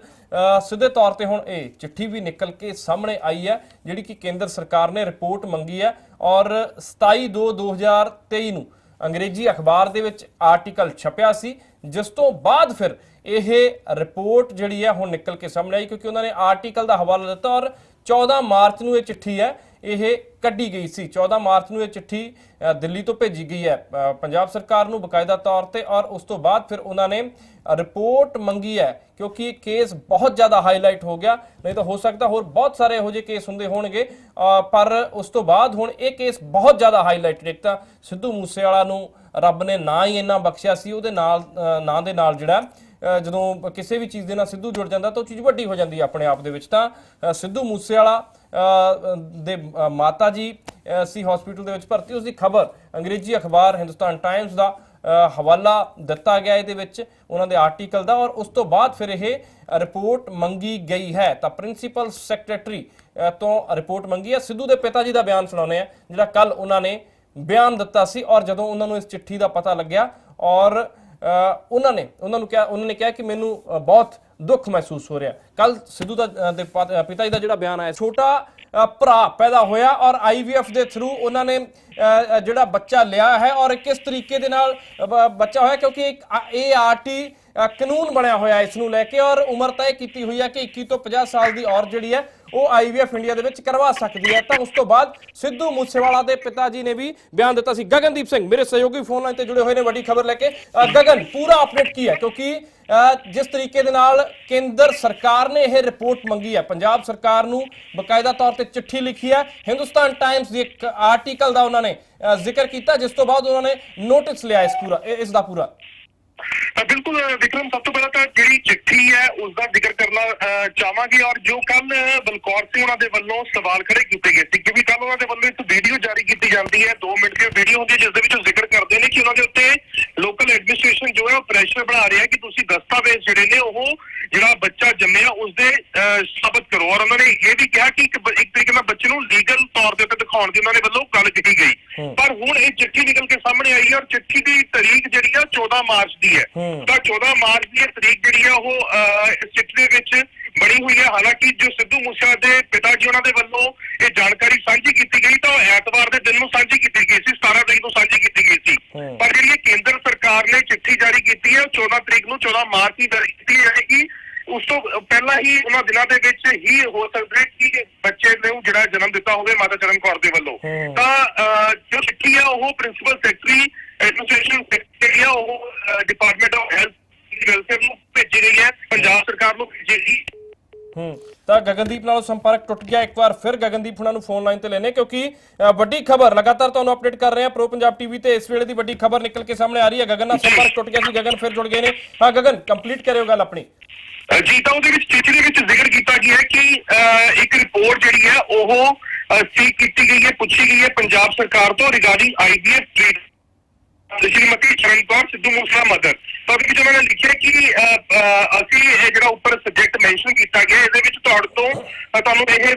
S2: ਸਿੱਧੇ ਤੌਰ ਤੇ ਹੁਣ ਇਹ ਚਿੱਠੀ ਵੀ ਨਿਕਲ ਕੇ ਸਾਹਮਣੇ ਆਈ ਹੈ, ਜਿਹੜੀ ਕਿ ਕੇਂਦਰ ਸਰਕਾਰ ਨੇ ਰਿਪੋਰਟ ਮੰਗੀ ਹੈ ਔਰ 27 2 2023 ਨੂੰ ਅੰਗਰੇਜ਼ੀ ਅਖਬਾਰ ਦੇ ਵਿੱਚ ਆਰਟੀਕਲ ਛਪਿਆ ਸੀ, ਜਿਸ ਤੋਂ ਬਾਅਦ ਫਿਰ ਇਹ ਰਿਪੋਰਟ ਜਿਹੜੀ ਹੈ ਹੁਣ ਨਿਕਲ ਕੇ ਸਾਹਮਣੇ ਆਈ, ਕਿਉਂਕਿ ਉਹਨਾਂ ਨੇ ਆਰਟੀਕਲ ਦਾ ਹਵਾਲਾ ਦਿੱਤਾ ਔਰ 14 ਮਾਰਚ ਨੂੰ ਇਹ ਚਿੱਠੀ ਹੈ, ਇਹ ਕੱਢੀ ਗਈ ਸੀ। 14 ਮਾਰਚ ਨੂੰ ਇਹ ਚਿੱਠੀ ਦਿੱਲੀ ਤੋਂ ਭੇਜੀ ਗਈ ਹੈ। ਪੰਜਾਬ ਸਰਕਾਰ ਨੂੰ ਬਕਾਇਦਾ ਤੌਰ ਤੇ ਔਰ ਉਸ ਤੋਂ ਬਾਅਦ ਫਿਰ ਉਹਨਾਂ ਨੇ ਰਿਪੋਰਟ ਮੰਗੀ ਹੈ ਕਿਉਂਕਿ ਇਹ ਕੇਸ ਬਹੁਤ ਜ਼ਿਆਦਾ ਹਾਈਲਾਈਟ ਹੋ ਗਿਆ। ਨਹੀਂ ਤਾਂ ਹੋ ਸਕਦਾ ਹੋਰ ਬਹੁਤ ਸਾਰੇ ਇਹੋ ਜਿਹੇ ਕੇਸ ਹੁੰਦੇ ਹੋਣਗੇ। ਪਰ ਉਸ ਤੋਂ ਬਾਅਦ ਹੁਣ ਇਹ ਕੇਸ ਬਹੁਤ ਜ਼ਿਆਦਾ ਹਾਈਲਾਈਟਡ ਇੱਕ ਤਾਂ ਸਿੱਧੂ ਮੂਸੇਵਾਲਾ ਨੂੰ ਰੱਬ ਨੇ ਨਾ ਹੀ ਇੰਨਾ ਬਖਸ਼ਿਆ ਸੀ, ਉਹਦੇ ਨਾਲ ਨਾਂ ਦੇ ਨਾਲ ਜਿਹੜਾ ਜਦੋਂ ਕਿਸੇ ਵੀ ਚੀਜ਼ ਦੇ ਨਾਲ ਸਿੱਧੂ ਜੁੜ ਜਾਂਦਾ ਤਾਂ ਉਹ ਚੀਜ਼ ਵੱਡੀ ਹੋ ਜਾਂਦੀ ਹੈ ਆਪਣੇ ਆਪ ਦੇ ਵਿੱਚ ਤਾਂ ਸਿੱਧੂ ਮੂਸੇਵਾਲਾ ਦੇ ਮਾਤਾ ਜੀ ਸੀ ਹਸਪੀਟਲ ਦੇ ਵਿੱਚ ਭਰਤੀ। ਉਸ ਦੀ ਖਬਰ, ਅੰਗਰੇਜ਼ੀ ਅਖਬਾਰ, ਹਿੰਦੁਸਤਾਨ ਟਾਈਮਸ ਦਾ ਹਵਾਲਾ ਦਿੱਤਾ ਗਿਆ ਇਹਦੇ ਵਿੱਚ, ਉਹਨਾਂ ਦੇ ਆਰਟੀਕਲ ਦਾ, ਔਰ ਉਸ ਤੋਂ ਬਾਅਦ ਫਿਰ ਇਹ ਰਿਪੋਰਟ ਮੰਗੀ ਗਈ ਹੈ। ਤਾਂ ਪ੍ਰਿੰਸੀਪਲ ਸੈਕਟਰੀ ਤੋਂ ਰਿਪੋਰਟ ਮੰਗੀ ਹੈ। ਸਿੱਧੂ ਦੇ ਪਿਤਾ ਜੀ ਦਾ ਬਿਆਨ ਸੁਣਾਉਂਦੇ ਆ ਜਿਹੜਾ ਕੱਲ ਉਹਨਾਂ ਨੇ ਬਿਆਨ ਦਿੱਤਾ ਸੀ, ਔਰ ਜਦੋਂ ਉਹਨਾਂ ਨੂੰ ਇਸ ਚਿੱਠੀ ਦਾ ਪਤਾ ਲੱਗਿਆ, ਔਰ ਉਹਨਾਂ ਨੇ, ਉਹਨਾਂ ਨੂੰ ਕਿਹਾ, ਉਹਨਾਂ ਨੇ ਕਿਹਾ ਕਿ ਮੈਨੂੰ ਬਹੁਤ ਦੁੱਖ ਮਹਿਸੂਸ ਹੋ ਰਿਹਾ। ਕੱਲ ਸਿੱਧੂ ਦਾ ਦੇ ਪਿਤਾ ਜੀ ਦਾ ਜਿਹੜਾ ਬਿਆਨ ਆਇਆ ਛੋਟਾ ਭਰਾ ਪੈਦਾ ਹੋਇਆ ਔਰ ਆਈਵੀਐਫ ਦੇ ਥਰੂ ਉਹਨਾਂ ਨੇ ਅ, ਜਿਹੜਾ ਬੱਚਾ ਲਿਆ ਹੈ ਔਰ ਕਿਸ ਤਰੀਕੇ ਦੇ ਨਾਲ ਬੱਚਾ ਹੋਇਆ ਕਿਉਂਕਿ ਇੱਕ ਏਆਰਟੀ ਕਾਨੂੰਨ ਬਣਿਆ ਹੋਇਆ ਇਸ ਨੂੰ ਲੈ ਕੇ ਔਰ ਉਮਰ ਤੈਅ ਕੀਤੀ ਹੋਈ ਹੈ ਕਿ 21 ਤੋਂ 50 ਸਾਲ ਦੀ ਔਰਤ ਜਿਹੜੀ ਹੈ ਉਹ ਆਈਵੀਐਫ ਇੰਡੀਆ ਦੇ ਵਿੱਚ ਕਰਵਾ ਸਕਦੀ ਹੈ। ਤਾਂ ਉਸ ਤੋਂ ਬਾਅਦ ਸਿੱਧੂ ਮੂਸੇਵਾਲਾ ਦੇ ਪਿਤਾ ਜੀ ਨੇ ਵੀ ਬਿਆਨ ਦਿੱਤਾ ਸੀ। ਗਗਨਦੀਪ ਸਿੰਘ, ਮੇਰੇ ਸਹਿਯੋਗੀ ਫੋਨ ਲਾਈਨ ਤੇ ਜੁੜੇ ਹੋਏ ਨੇ, ਵੱਡੀ ਖਬਰ ਲੈ ਕੇ। ਗਗਨ, ਪੂਰਾ ਅਪਡੇਟ ਕੀ ਹੈ? ਕਿਉਂਕਿ ਜਿਸ ਤਰੀਕੇ ਦੇ ਨਾਲ ਕੇਂਦਰ ਸਰਕਾਰ ਨੇ ਇਹ ਰਿਪੋਰਟ ਮੰਗੀ ਹੈ। ਪੰਜਾਬ ਸਰਕਾਰ ਨੂੰ ਬਕਾਇਦਾ ਤੌਰ ਤੇ ਚਿੱਠੀ ਲਿਖੀ ਹੈ। ਹਿੰਦੁਸਤਾਨ ਟਾਈਮਸ ਦੀ ਇੱਕ ਆਰਟੀਕਲ ਦਾ ਉਹਨਾਂ ਨੇ ਜ਼ਿਕਰ ਕੀਤਾ, ਜਿਸ ਤੋਂ ਬਾਅਦ ਉਹਨਾਂ ਨੇ ਨੋਟਿਸ ਲਿਆ ਇਸ ਪੂਰਾ ਇਸ ਦਾ ਪੂਰਾ।
S3: ਅ, ਬਿਲਕੁਲ ਵਿਕਰਮ ਸਭ ਤੋਂ ਪਹਿਲਾਂ ਤਾਂ ਜਿਹੜੀ ਚਿੱਠੀ ਹੈ ਉਸ ਦਾ ਜ਼ਿਕਰ ਕਰਨਾ ਅ, ਚਾਹਾਂਗੇ ਔਰ ਜੋ ਕੱਲ ਬਲਕੌਰ ਸਿੰਘ ਉਹਨਾਂ ਦੇ ਵੱਲੋਂ ਸਵਾਲ ਖੜੇ ਕੀਤੇ ਗਏ ਸੀ ਕਿਉਂਕਿ ਕੱਲ ਉਹਨਾਂ ਦੇ ਵੱਲੋਂ ਇੱਕ ਵੀਡੀਓ ਜਾਰੀ ਕੀਤੀ ਜਾਂਦੀ ਹੈ 2 ਮਿੰਟ ਦੀ ਵੀਡੀਓ ਹੁੰਦੀ ਹੈ ਜਿਸ ਦੇ ਵਿੱਚ ਉਹ ਜ਼ਿਕਰ ਕਰਦੇ ਨੇ ਕਿ ਉਹਨਾਂ ਦੇ ਉੱਤੇ ਲੋਕਲ ਐਡਮਿਨਿਸਟ੍ਰੇਸ਼ਨ ਜੋ ਹੈ ਉਹ ਪ੍ਰੈਸ਼ਰ ਬਣਾ ਰਿਹਾ ਕਿ ਤੁਸੀਂ ਦਸਤਾਵੇਜ਼ ਜਿਹੜੇ ਨੇ ਉਹ ਜਿਹੜਾ ਬੱਚਾ ਜੰਮਿਆ ਉਸ ਦੇ ਅ, ਸਾਬਤ ਕਰੋ। ਔਰ ਉਹਨਾਂ ਨੇ ਇਹ ਵੀ ਕਿਹਾ ਕਿ ਇੱਕ ਤਰੀਕੇ ਨਾਲ ਬੱਚੇ ਨੂੰ ਲੀਗਲ ਤੌਰ ਦੇ ਉੱਤੇ ਦਿਖਾਉਣ ਦੀ ਉਹਨਾਂ ਨੇ ਵੱਲੋਂ ਗੱਲ ਕੀਤੀ ਗਈ। ਪਰ ਹੁਣ ਇਹ ਚਿੱਠੀ ਨਿਕਲ ਕੇ ਸਾਹਮਣੇ ਆਈ ਹੈ ਔਰ ਚਿੱਠੀ ਦੀ ਤਾਰੀਖ ਜਿਹੜੀ ਆ 14 ਮਾਰਚ ਦੀ ਹੈ। ਤਾਂ 14 ਮਾਰਚ ਦੀ ਇਹ ਤਰੀਕ ਜਿਹੜੀ ਆ ਉਹ ਇਸ ਚਿੱਠੀ ਦੇ ਵਿੱਚ ਬਣੀ ਹੋਈ ਹੈ। ਹਾਲਾਂਕਿ ਜੋ ਸਿੱਧੂ ਮੂਸੇਵਾਲਾ ਦੇ ਪਿਤਾ ਜੀ ਉਹਨਾਂ ਦੇ ਵੱਲੋਂ ਇਹ ਜਾਣਕਾਰੀ ਸਾਂਝੀ ਕੀਤੀ ਗਈ ਤਾਂ ਉਹ ਐਤਵਾਰ ਦੇ ਦਿਨ ਨੂੰ ਸਾਂਝੀ ਕੀਤੀ ਗਈ ਸੀ 17 ਤਰੀਕ ਨੂੰ ਸਾਂਝੀ ਕੀਤੀ ਗਈ ਸੀ। ਪਰ ਜਿਹੜੀ ਇਹ ਕੇਂਦਰ ਸਰਕਾਰ ਨੇ ਚਿੱਠੀ ਜਾਰੀ ਕੀਤੀ ਹੈ ਉਹ 14 ਤਰੀਕ ਨੂੰ 14 ਮਾਰਚ ਨੂੰ ਜਾਰੀ ਕੀਤੀ ਜਾਏਗੀ। ਉਸ ਤੋਂ ਪਹਿਲਾਂ ਹੀ ਉਹਨਾਂ ਦਿਨਾਂ ਦੇ ਵਿੱਚ ਹੀ ਹੋ ਸਕਦਾ ਹੈ ਕਿ ਬੱਚੇ ਨੂੰ ਜਿਹੜਾ ਜਨਮ ਦਿੱਤਾ ਹੋਵੇ ਮਾਤਾ ਚਰਨ ਕੌਰ ਦੇ ਵੱਲੋਂ। ਤਾਂ ਜੋ ਚਿੱਠੀ ਆ ਉਹ ਪ੍ਰਿੰਸੀਪਲ ਸੈਕਟਰੀ ਐਡਮਿਨਿਸਟ੍ਰੇਸ਼ਨ ਸੈਕਟਰੀ ਆ ਉਹ ਡਿਪਾਰਟਮੈਂਟ ਆਫ ਹੈਲਥ ਵੈਲਫੇਅਰ ਨੂੰ ਭੇਜੀ ਗਈ ਹੈ ਪੰਜਾਬ ਸਰਕਾਰ ਨੂੰ ਭੇਜੀ ਗਈ।
S2: ਹੂੰ। ਤਾਂ ਗਗਨਦੀਪ ਨਾਲੋਂ ਸੰਪਰਕ ਟੁੱਟ ਗਿਆ। ਇੱਕ ਵਾਰ ਫਿਰ ਗਗਨਦੀਪ ਹੁਣਾਂ ਨੂੰ ਫੋਨ ਲਾਈਨ ਤੇ ਲੈਣੇ ਕਿਉਂਕਿ ਵੱਡੀ ਖਬਰ ਲਗਾਤਾਰ ਤੁਹਾਨੂੰ ਅਪਡੇਟ ਕਰ ਰਹੇ ਹਾਂ। ਪ੍ਰੋ ਪੰਜਾਬ ਟੀਵੀ ਤੇ ਇਸ ਵੇਲੇ ਦੀ ਵੱਡੀ ਖਬਰ ਨਿਕਲ ਕੇ ਸਾਹਮਣੇ ਆ ਰਹੀ ਹੈ। ਗਗਨ ਨਾਲ ਸੰਪਰਕ ਟੁੱਟ ਗਿਆ ਸੀ। ਗਗਨ ਫਿਰ ਜੁੜ ਗਏ ਨੇ। ਹਾਂ ਗਗਨ ਕੰਪਲੀਟ ਕਰਿਓ ਗੱਲ ਆਪਣੀ।
S3: ਜੀ ਤਾਂ ਉਹਦੇ ਵਿੱਚ ਚਿੱਠੀ ਦੇ ਵਿੱਚ ਜ਼ਿਕਰ ਕੀਤਾ ਗਿਆ ਹੈ ਕਿ ਇੱਕ ਰਿਪੋਰਟ ਜਿਹੜੀ ਹੈ ਉਹ ਸੀਕ ਕੀਤੀ ਗਈ ਹੈ, ਪੁੱਛੀ ਗਈ ਹੈ ਪੰਜਾਬ ਸਰਕਾਰ ਤੋਂ regarding IDF treat Shrimati Charan Kaur Sidhu Moosewala mother. ਤਾਂ ਉਹਦੇ ਵਿੱਚ ਉਹਨਾਂ ਨੇ ਲਿਖਿਆ ਕਿ ਅਸੀਂ ਇਹ ਜਿਹੜਾ ਉੱਪਰ ਸਬਜੈਕਟ ਮੈਂਸ਼ਨ ਕੀਤਾ ਗਿਆ, ਇਹਦੇ ਵਿੱਚ ਤੁਹਾਡੇ ਤੋਂ ਤੁਹਾਨੂੰ ਇਹ